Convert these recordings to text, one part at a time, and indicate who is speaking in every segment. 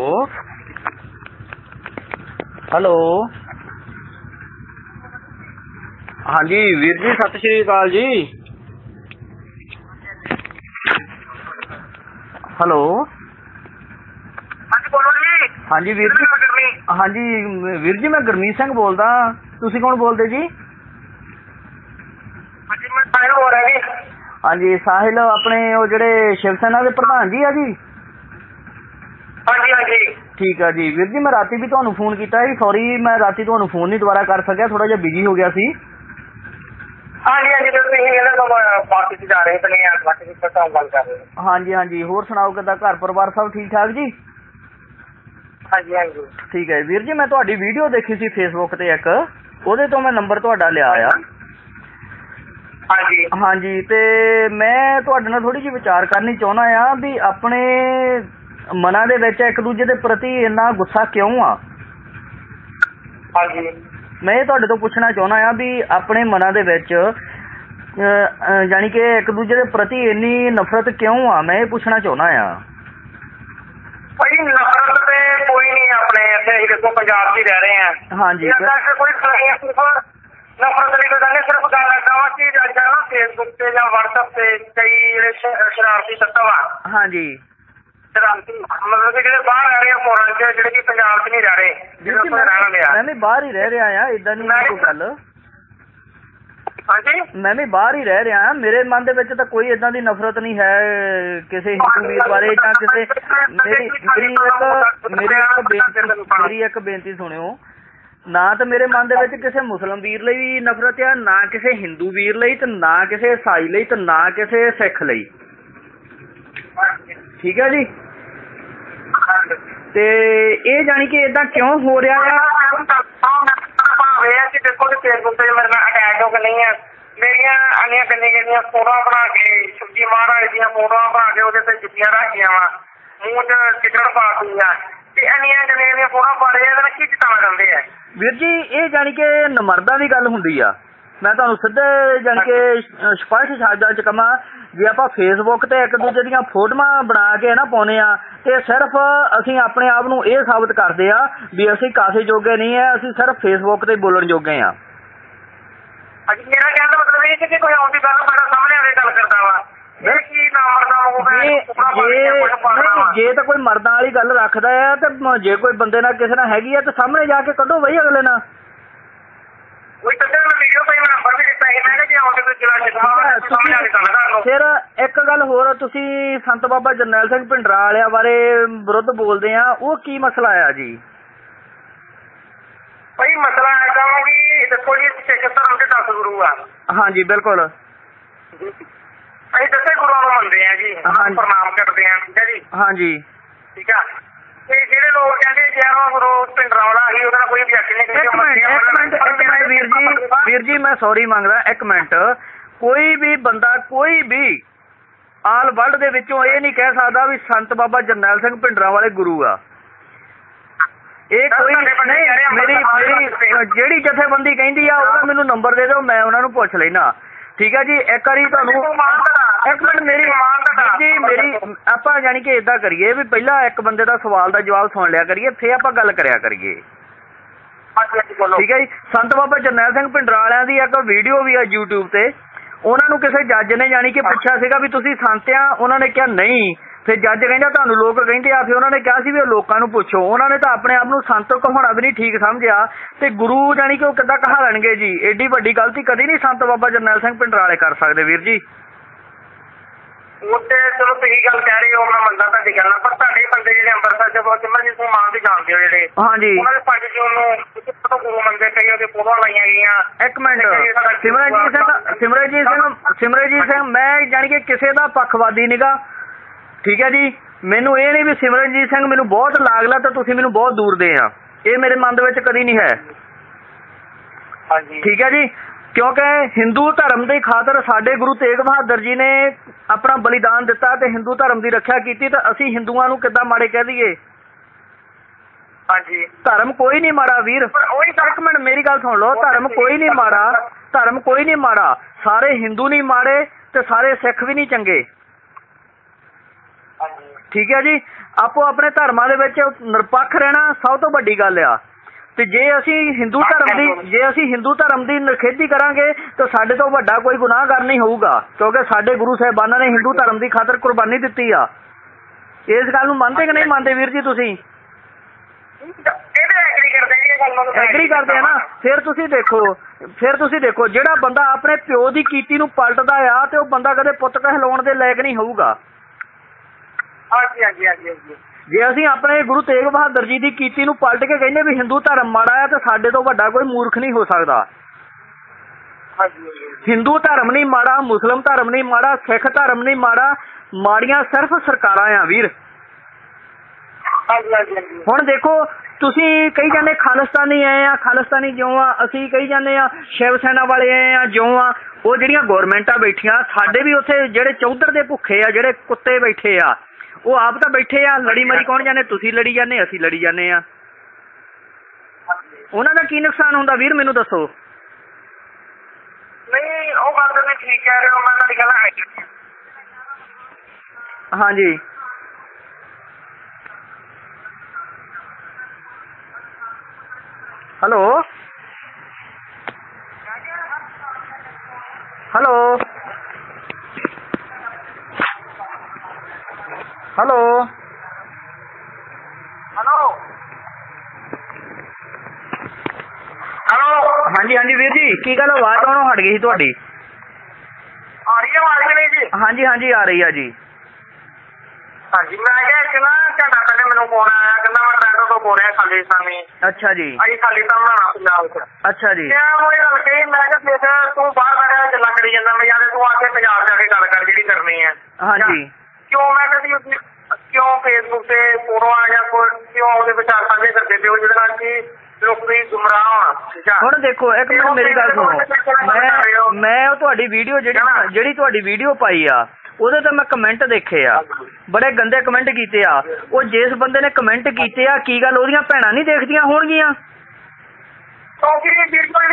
Speaker 1: Hello. Hello. ਹਾਂਜੀ ਵੀਰ ਜੀ ਸਤਿ ਸ਼੍ਰੀ ਅਕਾਲ ਜੀ। ਹੈਲੋ।
Speaker 2: ਹਾਂਜੀ ਬੋਲੋ ਜੀ।
Speaker 1: ਹਾਂਜੀ ਵੀਰ ਜੀ। ਹਾਂਜੀ ਵੀਰ ਜੀ ਮੈਂ ਗੁਰਮੀਤ ਸਿੰਘ ਬੋਲਦਾ। ਤੁਸੀਂ ਕੌਣ ਬੋਲਦੇ ਜੀ?
Speaker 2: ਹਾਂਜੀ ਮੈਂ ਸਾਹਿਲ ਬੋਲ ਰਿਹਾ ਜੀ।
Speaker 1: ਹਾਂਜੀ ਸਾਹਿਲ ਆਪਣੇ ਉਹ ਜਿਹੜੇ ਸ਼ਿਵ ਸੈਨਾ ਦੇ ਪ੍ਰਧਾਨ ਜੀ ਆ ਜੀ?
Speaker 2: ਹਾਂਜੀ
Speaker 1: ਠੀਕ ਆ ਜੀ। ਵੀਰ ਜੀ ਮੈਂ ਰਾਤੀ ਵੀ ਤੁਹਾਨੂੰ ਫੋਨ ਕੀਤਾ ਸੀ। ਸੌਰੀ ਮੈਂ ਰਾਤੀ ਤੁਹਾਨੂੰ ਫੋਨ ਨਹੀਂ ਦੁਬਾਰਾ ਕਰ ਸਕਿਆ। ਥੋੜਾ ਜਿਹਾ ਬਿਜ਼ੀ ਹੋ ਗਿਆ ਸੀ।
Speaker 2: ਹਾਂਜੀ ਹਾਂਜੀ ਤੁਸੀਂ ਇਹਨਾਂ ਤੋਂ ਪਾਰਟੀ ਚ ਜਾ ਰਹੇ ਤੇ ਨਹੀਂ ਆ। ਬਾਕੀ ਦੀ ਪਤਾ ਗੱਲ ਕਰ ਰਹੇ ਹੋ।
Speaker 1: ਹਾਂਜੀ ਹਾਂਜੀ। ਹੋਰ ਸੁਣਾਓ ਕਿੱਦਾਂ? ਘਰ ਪਰਿਵਾਰ ਸਭ ਠੀਕ ਠਾਕ ਜੀ?
Speaker 2: ਹਾਂਜੀ ਹਾਂਜੀ।
Speaker 1: ਠੀਕ ਹੈ ਵੀਰ ਜੀ ਮੈਂ ਤੁਹਾਡੀ ਵੀਡੀਓ ਦੇਖੀ ਸੀ ਫੇਸਬੁੱਕ ਤੇ ਇੱਕ। ਉਹਦੇ ਤੋਂ ਮੈਂ ਨੰਬਰ ਤੁਹਾਡਾ ਲਿਆ ਆ।
Speaker 2: ਹਾਂਜੀ।
Speaker 1: ਹਾਂਜੀ ਤੇ ਮੈਂ ਤੁਹਾਡੇ ਨਾਲ ਥੋੜੀ ਜਿਹੀ ਵਿਚਾਰ ਕਰਨੀ ਚਾਹੁੰਦਾ ਆ ਵੀ ਆਪਣੇ ਮਨਾਂ ਦੇ ਵਿੱਚ ਇੱਕ ਦੂਜੇ ਦੇ ਪ੍ਰਤੀ ਇੰਨਾ ਗੁੱਸਾ ਕਿਉਂ ਆ?
Speaker 2: ਹਾਂਜੀ।
Speaker 1: ਮੈਂ ਇਹ ਤੁਹਾਡੇ ਤੋਂ ਪੁੱਛਣਾ ਚਾਹੁੰਦਾ ਆ ਵੀ ਆਪਣੇ ਮਨਾਂ ਦੇ ਵਿੱਚ ਜਾਨੀ ਕਿ ਇੱਕ ਦੂਜੇ ਦੇ ਪ੍ਰਤੀ ਇੰਨੀ ਨਫ਼ਰਤ ਕਿਉਂ ਆ? ਮੈਂ ਇਹ ਪੁੱਛਣਾ ਚਾਹੁੰਦਾ ਆ
Speaker 2: ਭਾਈ ਨਫ਼ਰਤ ਤੇ ਕੋਈ ਨਹੀਂ ਆਪਣੇ ਇੱਥੇ ਅਸੀਂ ਦੇਖੋ ਪੰਜਾਬ 'ਚ ਹੀ ਰਹਿ ਰਹੇ ਹਾਂ।
Speaker 1: ਹਾਂਜੀ।
Speaker 2: ਕੋਈ ਨਹੀਂ ਨਫ਼ਰਤ ਨਹੀਂ ਕੋਈ ਗੱਲ ਸਿਰਫ ਗੱਲ ਕਰਦਾ ਵਾ ਕਿ ਅੱਜ ਨਾ ਫੇਸਬੁੱਕ ਤੇ ਜਾਂ WhatsApp ਤੇ ਕਈ ਜਿਹੜੇ ਸ਼ਰਾਰਤੀ ਤੱਤਵ ਆ
Speaker 1: ਹਾਂਜੀ।
Speaker 2: ਮਤਲਬ ਕਿ ਜਿਹੜੇ ਬਾਹਰ ਰਹਿ ਰਹੇ ਆ ਫੋਰਨ 'ਚ ਜਿਹੜੇ ਕਿ ਪੰਜਾਬ 'ਚ ਨਹੀਂ ਰਹਿ ਰਹੇ
Speaker 1: ਵੀਰ
Speaker 2: ਜਿਹੜੇ
Speaker 1: ਜੀ
Speaker 2: ਉੱਥੇ
Speaker 1: ਮੈਂ
Speaker 2: ਰਹਿਣ ਲਿਆ
Speaker 1: ਮੈਂ ਵੀ ਬਾਹਰ ਹੀ ਰਹਿ ਰਿਹਾ ਆ ਇਦਾਂ ਨਹੀਂ ਕੋਈ ਗੱਲ।
Speaker 2: ਹਾਂਜੀ?
Speaker 1: ਮੈਂ ਵੀ ਬਾਹਰ ਹੀ ਰਹਿ ਰਿਹਾ ਮੇਰੇ ਮਨ ਦੇ ਵਿੱਚ ਤਾਂ ਕੋਈ ਇਦਾਂ ਦੀ ਨਫ਼ਰਤ ਨਹੀਂ ਹੈ ਕਿਸੇ ਹਿੰਦੂ ਵੀਰ ਬਾਰੇ ਜਾਂ ਕਿਸੇ ਮੇਰੀ ਮੇਰੀ ਇੱਕ ਮੇਰੀ ਇੱਕ ਬੇਨਤੀ ਮੇਰੀ ਇੱਕ ਬੇਨਤੀ ਸੁਣਿਓ। ਨਾ ਤਾਂ ਮੇਰੇ ਮਨ ਦੇ ਵਿੱਚ ਕਿਸੇ ਮੁਸਲਮ ਵੀਰ ਲਈ ਨਫ਼ਰਤ ਆ ਨਾ ਕਿਸੇ ਹਿੰਦੂ ਵੀਰ ਲਈ ਤੇ ਨਾ ਕਿਸੇ ਈਸਾਈ ਲਈ ਤੇ ਨਾ ਕਿਸੇ ਸਿੱਖ ਲਈ। ਠੀਕ ਹੈ ਜੀ? ਤੇ ਇਹ ਜਾਣੀ ਕਿ ਇਦਾਂ ਕਿਉਂ ਹੋ ਰਿਹਾ ਆ?
Speaker 2: ਭਾਵੇਂ ਆ ਕਿ ਦੇਖੋ ਕਿ ਫੇਸਬੁੱਕ ਤੇ ਮੇਰੇ ਨਾਲ ਅਟੈਚ ਹੋ ਕੇ ਨਹੀਂ ਆ ਮੇਰੀਆਂ ਅਨੀਆਂ ਕੰਨੀ ਗਈਆਂ ਫੋਟੋਆਂ ਬਣਾ ਕੇ ਸ਼ਿਵਜੀ ਮਹਾਰਾਜ ਦੀਆਂ ਫੋਟੋਆਂ ਬਣਾ ਕੇ ਉਹਦੇ ਤੇ ਜੁੱਤੀਆਂ ਰੱਖੀਆਂ ਵਾ। ਮੂੰਹ 'ਚ ਕਿਚੜ ਪਾਤੀ ਆ ਤੇ ਅਨੀਆਂ ਕੰਨੀ ਦੀਆਂ ਫੋਟੋਆਂ ਪਾ ਰਹੇ ਆ ਕੀ ਚਿਤਾਣਾ ਚਾਹੁੰਦੇ ਆ?
Speaker 1: ਵੀਰ ਜੀ ਇਹ ਜਾਣੀ ਕਿ ਨਮਰਦਾ ਦੀ ਗੱਲ ਹੁੰਦੀ ਆ। ਮੈਂ ਤੁਹਾਨੂੰ ਸਿੱਧੇ ਜਾਣੀ ਕਿ ਸਪਸ਼ਟ ਸ਼ਬਦਾਂ ਚ ਕਹਾਂ ਜੇ ਆਪਾਂ ਫੇਸਬੁੱਕ ਤੇ ਇੱਕ ਦੂਜੇ ਦੀਆਂ ਫੋਟੋਆਂ ਬਣਾ ਕੇ ਨਾ ਪਾਉਨੇ ਆ ਤੇ ਸਿਰਫ ਅਸੀਂ ਆਪਣੇ ਆਪ ਨੂੰ ਇਹ ਸਾਬਤ ਕਰਦੇ ਆ ਵੀ ਅਸੀਂ ਕਾਸੇ ਜੋਗੇ ਨਹੀਂ ਆ ਅਸੀਂ ਸਿਰਫ ਫੇਸਬੁੱਕ ਤੇ ਬੋਲਣ ਜੋਗੇ ਆ
Speaker 2: ਅੱਜ ਮੇਰਾ ਕਹਿਣ ਦਾ ਮਤਲਬ ਇਹ ਹੈ ਕਿ ਕੋਈ ਆਉਂਦੀ ਗੱਲ ਬੜਾ ਸਾਹਮਣੇ ਆ ਕੇ ਗੱਲ ਕਰਦਾ ਵਾ।
Speaker 1: ਜੇ
Speaker 2: ਹੈ
Speaker 1: ਤਾਂ ਕੋਈ ਮਰਦਾਂ ਵਾਲੀ ਗੱਲ ਰੱਖਦਾ ਆ ਤੇ ਜੇ ਕੋਈ ਬੰਦੇ ਨਾਲ ਕਿਸੇ ਨਾਲ ਹੈਗੀ ਆ ਤੇ ਸਾਹਮਣੇ ਜਾ ਕੇ ਕੱਢੋ ਬਈ ਅਗਲੇ ਨਾਲ। ਫਿਰ ਇੱਕ ਗੱਲ ਹੋਰ ਤੁਸੀਂ ਸੰਤ ਬਾਬਾ ਜਰਨੈਲ ਸਿੰਘ ਭਿੰਡਰਾ ਵਾਲਿਆਂ ਬਾਰੇ ਵਿਰੁੱਧ ਬੋਲਦੇ ਆ ਉਹ ਕੀ ਮਸਲਾ ਆ ਜੀ?
Speaker 2: ਭਾਈ ਮਸਲਾ ਹੈਗਾ ਕਿ ਦੇਖੋ ਜੀ ਸਿੱਖ ਧਰਮ ਦੇ 10 ਗੁਰੂ ਆ।
Speaker 1: ਹਾਂਜੀ ਬਿਲਕੁਲ।
Speaker 2: ਅਸੀਂ ਦਸੇ ਗੁਰੂਆਂ ਨੂੰ ਮੰਨਦੇ ਆ ਜੀ ਪ੍ਰਣਾਮ ਕਰਦੇ ਆ ਠੀਕ ਹੈ ਜੀ?
Speaker 1: ਹਾਂਜੀ।
Speaker 2: ਠੀਕ ਆ। ਤੇ ਜਿਹੜੇ ਲੋਕ ਕਹਿੰਦੇ ਜੇ ਉਹ ਗੁਰੂ ਪਿੰਡਰਾ ਵਾਲਾ ਸੀ ਉਹਦਾ ਕੋਈ objection ਨਹੀਂ
Speaker 1: ਇੱਕ ਮਿੰਟ ਇੱਕ ਮਿੰਟ ਇੱਕ ਮਿੰਟ ਵੀਰ ਜੀ ਵੀਰ ਜੀ ਮੈਂ ਸੌਰੀ ਮੰਗਦਾ ਇੱਕ ਮਿੰਟ। ਕੋਈ ਵੀ ਬੰਦਾ ਕੋਈ ਵੀ ਆਲ ਵਰਲਡ ਦੇ ਵਿੱਚੋਂ ਇਹ ਨਹੀਂ ਕਹਿ ਸਕਦਾ ਵੀ ਸੰਤ ਬਾਬਾ ਜਰਨੈਲ ਸਿੰਘ ਭਿੰਡਰਾਂ ਵਾਲੇ ਗੁਰੂ ਆ। ਇਹ ਕੋਈ ਨਹੀਂ ਮੇਰੀ ਮੇਰੀ ਜਿਹੜੀ ਜਥੇਬੰਦੀ ਕਹਿੰਦੀ ਆ ਉਹਦਾ ਮੈਨੂੰ ਨੰਬਰ ਦੇ ਦਿਓ ਮੈਂ ਉਹਨਾਂ ਨੂੰ ਪੁੱਛ ਲੈਣਾ ਠੀਕ ਹੈ ਜੀ ਇੱਕ ਵਾਰੀ ਤੁਹਾਨੂੰ ਇੱਕ ਮਿੰਟ ਮੇਰੀ ਆਪਾਂ ਜਾਨੀ ਕਿ ਇਦਾਂ ਕਰੀਏ ਵੀ ਪਹਿਲਾਂ ਇੱਕ ਬੰਦੇ ਦਾ ਸਵਾਲ ਦਾ ਜਵਾਬ ਸੁਣ ਲਿਆ ਕਰੀਏ ਫੇਰ ਆਪਾਂ ਗੱਲ ਕਰਿਆ ਕਰੀਏ। ਠੀਕ ਹੈ ਜੀ? ਸੰਤ ਬਾਬਾ ਜਰਨੈਲ ਸਿੰਘ ਵਾਲਿਆਂ ਦੀ ਇੱਕ ਵੀਡੀਓ ਵੀ ਆ YouTube ਤੇ। ਉਹਨਾਂ ਨੂੰ ਕਿਸੇ ਜੱਜ ਨੇ ਜਾਨੀ ਕਿ ਪੁੱਛਿਆ ਸੀਗਾ ਵੀ ਤੁਸੀਂ ਸੰਤ ਆ ਉਹਨਾਂ ਨੇ ਕਿਹਾ ਨਹੀਂ। ਫਿਰ ਜੱਜ ਕਹਿੰਦਾ ਤੁਹਾਨੂੰ ਲੋਕ ਕਹਿੰਦੇ ਆ। ਫਿਰ ਉਹਨਾਂ ਨੇ ਕਿਹਾ ਸੀ ਵੀ ਉਹ ਲੋਕਾਂ ਨੂੰ ਪੁੱਛੋ। ਉਹਨਾਂ ਨੇ ਤਾਂ ਆਪਣੇ ਆਪ ਨੂੰ ਸੰਤ ਕਹਾਉਣਾ ਵੀ ਨਹੀਂ ਠੀਕ ਸਮਝਿਆ। ਤੇ ਗੁਰੂ ਜਾਨੀ ਕਿ ਉਹ ਕਿੱਦਾਂ ਕਹਾ ਲੈਣਗੇ ਜੀ? ਏਡੀ ਵੱਡੀ ਗਲਤੀ ਕਦੀ ਨਹੀਂ ਸੰਤ ਬਾਬਾ ਜਰਨੈਲ ਸਿੰਘ ਭਿੰਡਰਾਂ ਵਾਲੇ ਕਰ ਸਕਦੇ ਵੀਰ ਜੀ।
Speaker 2: ਉਹ ਤੇ ਚਲੋ ਤੁਸੀਂ ਗੱਲ ਕਹਿ ਰਹੇ ਹੋ ਮੈਂ ਮੰਨਦਾ ਤੁਹਾਡੀ ਗੱਲ ਪਰ ਤੁਹਾਡੇ ਬੰਦੇ ਜਿਹੜੇ ਅੰਮ੍ਰਿਤਸਰ ਚ ਬਹੁਤ ਸਿਮਰਜੀਤ ਸਿੰਘ ਮਾਨ ਦੀ ਜਾਣਦੇ ਹੋ ਜਿਹੜੇ
Speaker 1: ਹਾਂਜੀ।
Speaker 2: ਉਹਨਾਂ ਦੇ ਪੰਜ ਜੂਨ ਨੂੰ ਕਿਸੇ ਤੋਂ ਗੁਰੂ ਮੰਨਦੇ ਕਈ ਉਹਦੇ ਫੋਟੋਆਂ ਲਾਈਆਂ ਗਈਆਂ।
Speaker 1: ਇੱਕ ਮਿੰਟ। ਸਿਮਰਜੀਤ ਸਿੰਘ ਸਿਮਰਜੀਤ ਸਿੰਘ ਸਿਮਰਜੀਤ ਸਿੰਘ ਮੈਂ ਜਾਣੀ ਕਿ ਕਿਸੇ ਦਾ ਪੱਖਵਾਦੀ ਨਿਗਾ। ਠੀਕ ਹੈ ਜੀ? ਮੈਨੂੰ ਇਹ ਨਹੀਂ ਵੀ ਸਿਮਰਨਜੀਤ ਸਿੰਘ ਮੈਨੂੰ ਬਹੁਤ ਲਾਗਲਾ ਤੇ ਤੁਸੀਂ ਮੈਨੂੰ ਬਹੁਤ ਦੂਰ ਦੇ ਆ। ਇਹ ਮੇਰੇ ਮਨ ਦੇ ਵਿੱਚ ਕਦੀ ਨਹੀਂ ਹੈ।
Speaker 2: ਹਾਂਜੀ।
Speaker 1: ਠੀਕ ਹੈ ਜੀ? ਕਿਉਂਕਿ ਹਿੰਦੂ ਧਰਮ ਦੀ ਖਾਤਰ ਸਾਡੇ ਗੁਰੂ ਤੇਗ ਬਹਾਦਰ ਜੀ ਨੇ ਆਪਣਾ ਬਲੀਦਾਨ ਦਿੱਤਾ ਤੇ ਹਿੰਦੂ ਧਰਮ ਦੀ ਰੱਖਿਆ ਕੀਤੀ ਤਾਂ ਅਸੀਂ ਹਿੰਦੂਆਂ ਨੂੰ ਕਿੱਦਾਂ ਮਾੜੇ ਕਹਿ ਦਈਏ?
Speaker 2: ਹਾਂਜੀ।
Speaker 1: ਧਰਮ ਕੋਈ ਨਹੀਂ ਮਾੜਾ ਵੀਰ। ਇੱਕ ਮਿੰਟ ਮੇਰੀ ਗੱਲ ਸੁਣ ਲਓ। ਧਰਮ ਕੋਈ ਨਹੀਂ ਮਾੜਾ। ਧਰਮ ਕੋਈ ਨਹੀਂ ਮਾੜਾ। ਸਾਰੇ ਹਿੰਦੂ ਨਹੀਂ ਮਾੜੇ ਤੇ ਸਾਰੇ ਸਿੱਖ ਵੀ ਨਹੀਂ ਚੰਗੇ। ਠੀਕ ਹੈ ਜੀ? ਆਪੋ ਆਪਣੇ ਧਰਮਾਂ ਦੇ ਵਿੱਚ ਨਿਰਪੱਖ ਰਹਿਣਾ ਸਭ ਤੋਂ ਵੱਡੀ ਗੱਲ ਆ। ਤੇ ਜੇ ਅਸੀਂ ਹਿੰਦੂ ਧਰਮ ਦੀ ਜੇ ਅਸੀਂ ਹਿੰਦੂ ਧਰਮ ਦੀ ਨਿਖੇਧੀ ਕਰਾਂਗੇ ਤਾਂ ਸਾਡੇ ਤੋਂ ਵੱਡਾ ਕੋਈ ਗੁਨਾਹਗਰ ਨਹੀਂ ਹੋਊਗਾ ਕਿਉਂਕਿ ਸਾਡੇ ਗੁਰੂ ਸਾਹਿਬਾਨਾਂ ਨੇ ਹਿੰਦੂ ਧਰਮ ਦੀ ਖਾਤਰ ਕੁਰਬਾਨੀ ਦਿੱਤੀ ਆ। ਇਸ ਗੱਲ ਨੂੰ ਮੰਨਦੇ ਕਿ ਨਹੀਂ ਮੰਨਦੇ ਵੀਰ ਜੀ ਤੁਸੀਂ?
Speaker 2: ਐਗਰੀ ਕਰਦੇ
Speaker 1: ਆ ਨਾ? ਫਿਰ ਤੁਸੀਂ ਦੇਖੋ ਫਿਰ ਤੁਸੀਂ ਦੇਖੋ ਜਿਹੜਾ ਬੰਦਾ ਆਪਣੇ ਪਿਓ ਦੀ ਕੀਤੀ ਨੂੰ ਪਲਟਦਾ ਆ ਤੇ ਉਹ ਬੰਦਾ ਕਦੇ ਪੁੱਤ ਕਹਿਲਾਉਣ ਦੇ ਲਾਇਕ ਨਹੀਂ ਹੋਊਗਾ।
Speaker 2: ਹਾਂਜੀ ਹਾਂਜੀ ਹਾਂਜੀ ਹਾਂਜੀ।
Speaker 1: ਜੇ ਅਸੀਂ ਆਪਣੇ ਗੁਰੂ ਤੇਗ ਬਹਾਦਰ ਜੀ ਦੀ ਕੀਤੀ ਨੂੰ ਪਲਟ ਕੇ ਕਹਿੰਦੇ ਵੀ ਹਿੰਦੂ ਧਰਮ ਮਾੜਾ ਆ ਤੇ ਸਾਡੇ ਤੋਂ ਵੱਡਾ ਕੋਈ ਮੂਰਖ ਨਹੀਂ ਹੋ ਸਕਦਾ। ਹਿੰਦੂ ਧਰਮ ਨਹੀਂ ਮਾੜਾ ਮੁਸਲਮ ਧਰਮ ਨਹੀਂ ਮਾੜਾ ਸਿੱਖ ਧਰਮ ਨਹੀਂ ਮਾੜਾ ਮਾੜੀਆਂ ਸਿਰਫ ਸਰਕਾਰਾਂ ਆ ਵੀਰ। ਹੁਣ ਦੇਖੋ ਤੁਸੀਂ ਕਹੀ ਜਾਂਦੇ ਖਾਲਿਸਤਾਨੀ ਆਏ ਆ ਖਾਲਿਸਤਾਨੀ ਜਿਉਂ ਆ ਅਸੀਂ ਕਹੀ ਜਾਂਦੇ ਆ ਸ਼ਿਵ ਸੈਨਾ ਵਾਲੇ ਆਏ ਆ ਜਿਉਂ ਆ ਉਹ ਜਿਹੜੀਆਂ ਗਵਰਨਮੈਂਟਾਂ ਬੈਠੀਆਂ ਸਾਡੇ ਵੀ ਉੱਥੇ ਜਿਹੜੇ ਚੌਧਰ ਦੇ ਭੁੱਖੇ ਆ ਜਿਹੜੇ ਕੁੱਤੇ ਬੈਠੇ ਆ ਉਹ ਆਪ ਤਾਂ ਬੈਠੇ ਆ ਲੜੀ ਮਰੀ ਕੌਣ ਜਾਂਦੇ? ਤੁਸੀਂ ਲੜੀ ਜਾਂਦੇ ਅਸੀਂ ਲੜੀ ਜਾਂਦੇ ਆ। ਉਹਨਾਂ ਦਾ ਕੀ ਨੁਕਸਾਨ ਹੁੰਦਾ? ਵੀਰ ਮੈਨੂੰ ਦੱਸੋ।
Speaker 2: ਨਹੀਂ ਉਹ ਗੱਲ ਤਾਂ ਤੁਸੀਂ ਠੀਕ ਕਹਿ ਰਹੇ ਹੋ ਮੈਂ ਤੁਹਾਡੀ ਗੱਲ ਹੈ
Speaker 1: ਹਾਂਜੀ। Hello. Hello. Hello
Speaker 2: hello hello
Speaker 1: ਹਾਂਜੀ ਹਾਂਜੀ ਵੀਰ ਜੀ ਕੀ ਗੱਲ ਆਵਾਜ਼ ਆਉਣੋਂ ਹਟ ਗਈ ਸੀ ਤੁਹਾਡੀ।
Speaker 2: ਆ ਰਹੀ ਹੈ ਆਵਾਜ਼ ਕਿ ਨਹੀਂ ਜੀ?
Speaker 1: ਹਾਂਜੀ ਹਾਂਜੀ ਆ ਰਹੀ ਆ ਜੀ।
Speaker 2: ਹਾਂਜੀ ਮੈਂ ਕਿਹਾ ਕਿ ਨਾ ਘੰਟਾ ਪਹਿਲੇ ਮੈਨੂੰ ਫੋਨ ਆਇਆ ਕਹਿੰਦਾ ਮੈਂ ਟਰੈਕਟਰ ਤੋਂ ਬੋਲ ਰਿਹਾ ਖਾਲੀ ਸਾਮੀ
Speaker 1: ਅੱਛਾ ਜੀ।
Speaker 2: ਅਸੀਂ ਖਾਲੀ ਤਾਂ ਬਣਾਉਣਾ ਪੰਜਾਬ ਚ।
Speaker 1: ਅੱਛਾ ਜੀ।
Speaker 2: ਕਿਆ ਉਹ ਇਹ ਗੱਲ ਕਹੀ ਮੈਂ ਕਿਹਾ ਫਿਰ ਤੂੰ ਬਾਹਰ ਬੈਠਾ ਗੱਲਾਂ ਕਰੀ ਜਾਂਦਾ ਮੈਂ ਯਾਰ ਤੂੰ ਆ ਕੇ ਪੰਜਾਬ ਜਾ ਕੇ ਗੱਲ ਕਰ ਜਿਹੜੀ ਕਰਨੀ ਹੈ
Speaker 1: ਹਾਂਜੀ।
Speaker 2: ਕਿਉਂ ਮੈਂ ਕਦੀ ਉਸ ਕਿਉਂ ਫੇਸਬੁੱਕ ਤੇ ਫੋਟੋਆਂ ਜਾਂ ਕੋਈ? ਕਿਉਂ ਉਹਦੇ ਵਿਚਾਰ ਸਾਂਝੇ ਕਰਦੇ ਪਿਓ ਜਿਹਦੇ ਨਾਲ ਕਿ ਲੋਕ ਗੁੰਮਰਾਹ ਹੋਣ
Speaker 1: ਹੁਣ ਦੇਖੋ ਇੱਕ ਮਿੰਟ ਮੇਰੀ ਗੱਲ ਸੁਣੋ। ਮੈਂ ਮੈਂ ਉਹ ਤੁਹਾਡੀ ਵੀਡੀਓ ਜਿਹੜੀ ਜਿਹੜੀ ਤੁਹਾਡੀ ਵੀਡੀਓ ਪਾਈ ਆ ਉਹਦੇ ਤੇ ਮੈਂ ਕਮੈਂਟ ਦੇਖੇ ਆ। ਬੜੇ ਗੰਦੇ ਕਮੈਂਟ ਕੀਤੇ ਆ। ਉਹ ਜਿਸ ਬੰਦੇ ਨੇ ਕਮੈਂਟ ਕੀਤੇ ਆ ਕੀ ਗੱਲ ਉਹਦੀਆਂ ਭੈਣਾਂ ਨਹੀਂ ਦੇਖਦੀਆਂ ਹੋਣਗੀਆਂ?
Speaker 2: ਕਿਉਂਕਿ ਵੀਰ ਕੋਈ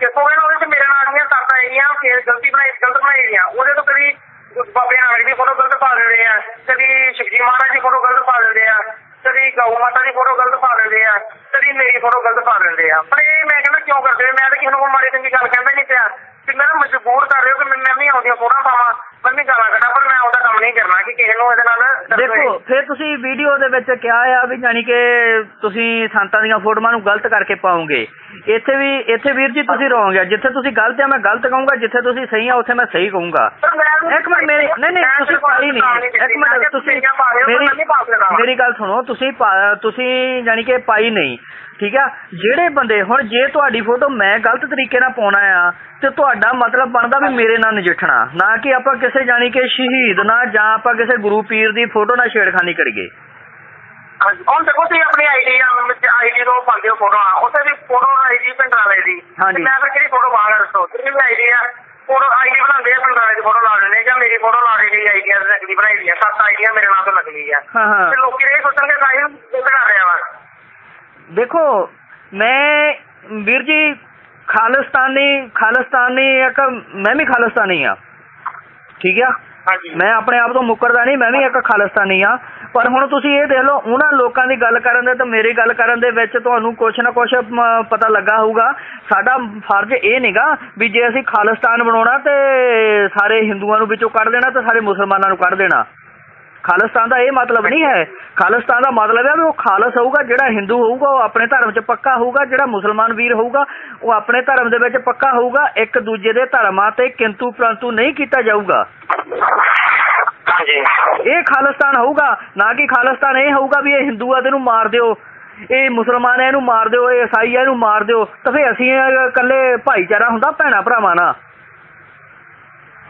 Speaker 2: ਦੇਖੋ ਨਾ ਉਹਦੇ ਚ ਮੇਰੇ ਨਾਲ ਦੀਆਂ ਸੱਤ ਆਈਆਂ ਫੇਰ ਗਲਤੀ ਬਣਾਈ ਗਲਤ ਬਣਾਈ ਦੀਆਂ ਉਹਦੇ ਤੋਂ ਕਦੀ ਬਾਬੇ ਨਾਨਕ ਦੀ ਫੋਟੋ ਗਲਤ ਪਾ ਦਿੰਦੇ ਆ। ਕਦੀ ਸ਼ਿਵਜੀ ਮਹਾਰਾਜ ਦੀ ਫੋਟੋ ਗਲਤ ਪਾ ਦਿੰਦੇ ਆ। ਕਦੀ ਗਊ ਮਾਤਾ ਦੀ ਫੋਟੋ ਗਲਤ ਪਾ ਦਿੰਦੇ ਆ। ਕਦੀ ਮੇਰੀ ਫੋਟੋ ਗਲਤ ਪਾ ਦਿੰਦੇ ਆ। ਪਰ ਇਹ ਮੈਂ ਕਹਿੰਦਾ ਕਿਉਂ ਕਰਦੇ? ਮੈਂ ਤਾਂ ਕਿਸੇ ਨੂੰ ਮਾੜੀ ਚੰਗੀ ਗੱਲ ਕਹਿੰਦਾ ਨਹੀਂ ਪਿਆ। ਕਿ ਮੈਂ ਨਾ ਮਜਬੂਰ ਕਰ ਰਹੇ ਹੋ ਕਿ ਮੈਂ ਮੈਂ ਵੀ ਆਉਂਦੀਆਂ ਫੋਟੋਆਂ ਪਾਵਾਂ। ਮੈਂ ਵੀ ਗਾਲਾਂ ਕੱਢਾਂ, ਪਰ ਮੈਂ ਉਹਦਾ ਕਿਸੇ ਨੂੰ ਇਹਦੇ ਨਾਲ
Speaker 1: ਦੇਖੋ ਫਿਰ ਤੁਸੀਂ ਵੀਡੀਓ ਦੇ ਵਿੱਚ ਕਿਹਾ ਆ ਵੀ ਜਾਨੀ ਕਿ ਤੁਸੀਂ ਸੰਤਾਂ ਦੀਆਂ ਫੋਟੋਆਂ ਨੂੰ ਗਲਤ ਕਰਕੇ ਪਾਉਂਗੇ। ਇੱਥੇ ਵੀ ਇੱਥੇ ਵੀਰ ਜੀ ਤੁਸੀਂ ਰੋਂਗ। ਜਿੱਥੇ ਤੁਸੀਂ ਗਲਤ ਆ ਮੈਂ ਗਲਤ ਕਹੂੰਗਾ। ਜਿੱਥੇ ਤੁਸੀਂ ਸਹੀ ਆ ਉੱਥੇ ਮੈਂ ਸਹੀ ਕਹੂੰਗਾ। ਇੱਕ ਮਿੰਟ ਮੇਰੀ ਨਹੀਂ ਨਹੀਂ ਤੁਸੀਂ ਪਾਈ ਨਹੀਂ। ਇੱਕ ਮਿੰਟ ਤੁਸੀਂ ਮੇਰੀ ਮੇਰੀ ਗੱਲ ਸੁਣੋ ਤੁਸੀਂ ਤੁਸੀਂ ਯਾਨੀ ਕਿ ਪਾਈ ਨਹੀਂ। ਠੀਕ ਆ? ਜਿਹੜੇ ਬੰਦੇ ਹੁਣ ਜੇ ਤੁਹਾਡੀ ਫੋਟੋ ਮੈਂ ਗਲਤ ਤਰੀਕੇ ਨਾਲ ਪਾਉਣਾ ਆ ਤੇ ਤੁਹਾਡਾ ਮਤਲਬ ਬਣਦਾ ਵੀ ਮੇਰੇ ਨਾਲ ਨਜਿੱਠਣਾ। ਨਾ ਕਿ ਆਪਾਂ ਕਿਸੇ ਜਾਨੀ ਕਿ ਸ਼ਹੀਦ ਨਾਲ ਜਾਂ ਆਪਾਂ ਕਿਸੇ ਗੁਰੂ ਪੀਰ ਦੀ ਫੋਟੋ ਨਾਲ ਛੇੜਖਾਨੀ ਕਰੀਏ।
Speaker 2: ਹਾਂਜੀ ਹੁਣ ਦੇਖੋ ਤੁਸੀਂ ਆਪਣੀ ਆਈਡੀ ਆ ਵਿੱਚ ਆਈਡੀ ਤੋਂ ਪਾਉਂਦੇ ਹੋ ਫੋਟੋ ਉੱਥੇ ਵੀ ਫੋਟੋ ਆਈਡੀ ਪਿੰਡਰਾਲੇ ਦੀ।
Speaker 1: ਹਾਂਜੀ।
Speaker 2: ਤੇ ਮੈਂ ਫਿਰ ਕਿਹੜੀ ਫੋਟੋ ਬਾਹਰ ਦੱਸੋ? ਤੁਸੀਂ ਵੀ ਆਈਡੀ ਆ। ਫੋਟੋ ਆਈਡੀ ਬਣਾਉਂਦੇ ਆ ਪਿੰਡਰਾਲੇ ਦੀ ਫੋਟੋ ਲਾ ਦਿੰਦੇ ਆ ਜਾਂ ਮੇਰੀ ਫੋਟੋ ਲਾ ਕੇ ਗਈ ਆਈਡੀ ਆ ਨਕਲੀ ਬਣਾਈ ਦੀ ਆ। ਸੱਤ ਆਈਡੀਆਂ ਮੇਰੇ ਨਾਲ ਤੋਂ ਨਕਲੀ ਆ।
Speaker 1: ਹਾਂ ਹਾਂ।
Speaker 2: ਤੇ ਲੋਕੀ ਇਹ ਸੋਚਣਗੇ ਸਾਹਿਲ ਗਲਤ ਕਰ ਰਿਹਾ ਵਾ
Speaker 1: ਦੇਖੋ ਮੈਂ ਵੀਰ ਜੀ ਖਾਲਿਸਤਾਨੀ ਖਾਲਿਸਤਾਨੀ ਇੱਕ ਮੈਂ ਵੀ ਖਾਲਿਸਤਾਨੀ ਆ? ਠੀਕ ਆ?
Speaker 2: ਹਾਂਜੀ।
Speaker 1: ਮੈਂ ਆਪਣੇ ਆਪ ਤੋਂ ਮੁੱਕਰਦਾ ਨਹੀਂ ਮੈਂ ਵੀ ਇੱਕ ਖਾਲਿਸਤਾਨੀ ਆ। ਪਰ ਹੁਣ ਤੁਸੀਂ ਇਹ ਦੇਖ ਲਓ ਉਹਨਾਂ ਲੋਕਾਂ ਦੀ ਗੱਲ ਕਰਨ ਦੇ ਤੇ ਮੇਰੀ ਗੱਲ ਕਰਨ ਦੇ ਵਿੱਚ ਤੁਹਾਨੂੰ ਕੁਛ ਨਾ ਕੁਛ ਪਤਾ ਲੱਗਾ ਹੋਊਗਾ। ਸਾਡਾ ਫਰਜ਼ ਇਹ ਨਹੀਂਗਾ ਵੀ ਜੇ ਅਸੀਂ ਖਾਲਿਸਤਾਨ ਬਣਾਉਣਾ ਤੇ ਸਾਰੇ ਹਿੰਦੂਆਂ ਨੂੰ ਵਿੱਚੋਂ ਕੱਢ ਦੇਣਾ ਤੇ ਸਾਰੇ ਮੁਸਲਮਾਨਾਂ ਨੂੰ ਕੱਢ ਦੇਣਾ। ਖਾਲਿਸਤਾਨ ਦਾ ਇਹ ਮਤਲਬ ਨਹੀਂ ਹੈ। ਖਾਲਿਸਤਾਨ ਦਾ ਮਤਲਬ ਹੈ ਵੀ ਉਹ ਖਾਲਸ ਹੋਊਗਾ ਜਿਹੜਾ ਹਿੰਦੂ ਹੋਊਗਾ ਉਹ ਆਪਣੇ ਧਰਮ 'ਚ ਪੱਕਾ ਹੋਊਗਾ ਜਿਹੜਾ ਮੁਸਲਮਾਨ ਵੀਰ ਹੋਊਗਾ ਉਹ ਆਪਣੇ ਧਰਮ ਦੇ ਵਿੱਚ ਪੱਕਾ ਹੋਊਗਾ ਇੱਕ ਦੂਜੇ ਦੇ ਧਰਮਾਂ ਤੇ ਕਿੰਤੂ ਪ੍ਰੰਤੂ ਨਹੀਂ ਕੀਤਾ ਜਾਊਗਾ।
Speaker 2: ਹਾਂਜੀ।
Speaker 1: ਇਹ ਖਾਲਿਸਤਾਨ ਹੋਊਗਾ ਨਾ ਕਿ ਖਾਲਿਸਤਾਨ ਇਹ ਹੋਊਗਾ ਵੀ ਇਹ ਹਿੰਦੂ ਆ ਤੇ ਇਹਨੂੰ ਮਾਰ ਦਿਓ ਇਹ ਮੁਸਲਮਾਨ ਇਹਨੂੰ ਮਾਰ ਦਿਓ ਇਹ ਈਸਾਈ ਇਹਨੂੰ ਮਾਰ ਦਿਓ ਤਾਂ ਫੇ ਅਸੀਂ ਇਕੱਲੇ ਭਾਈਚਾਰਾ ਹੁੰਦਾ ਭੈਣਾ ਭਰਾਵਾਂ ਨਾਲ।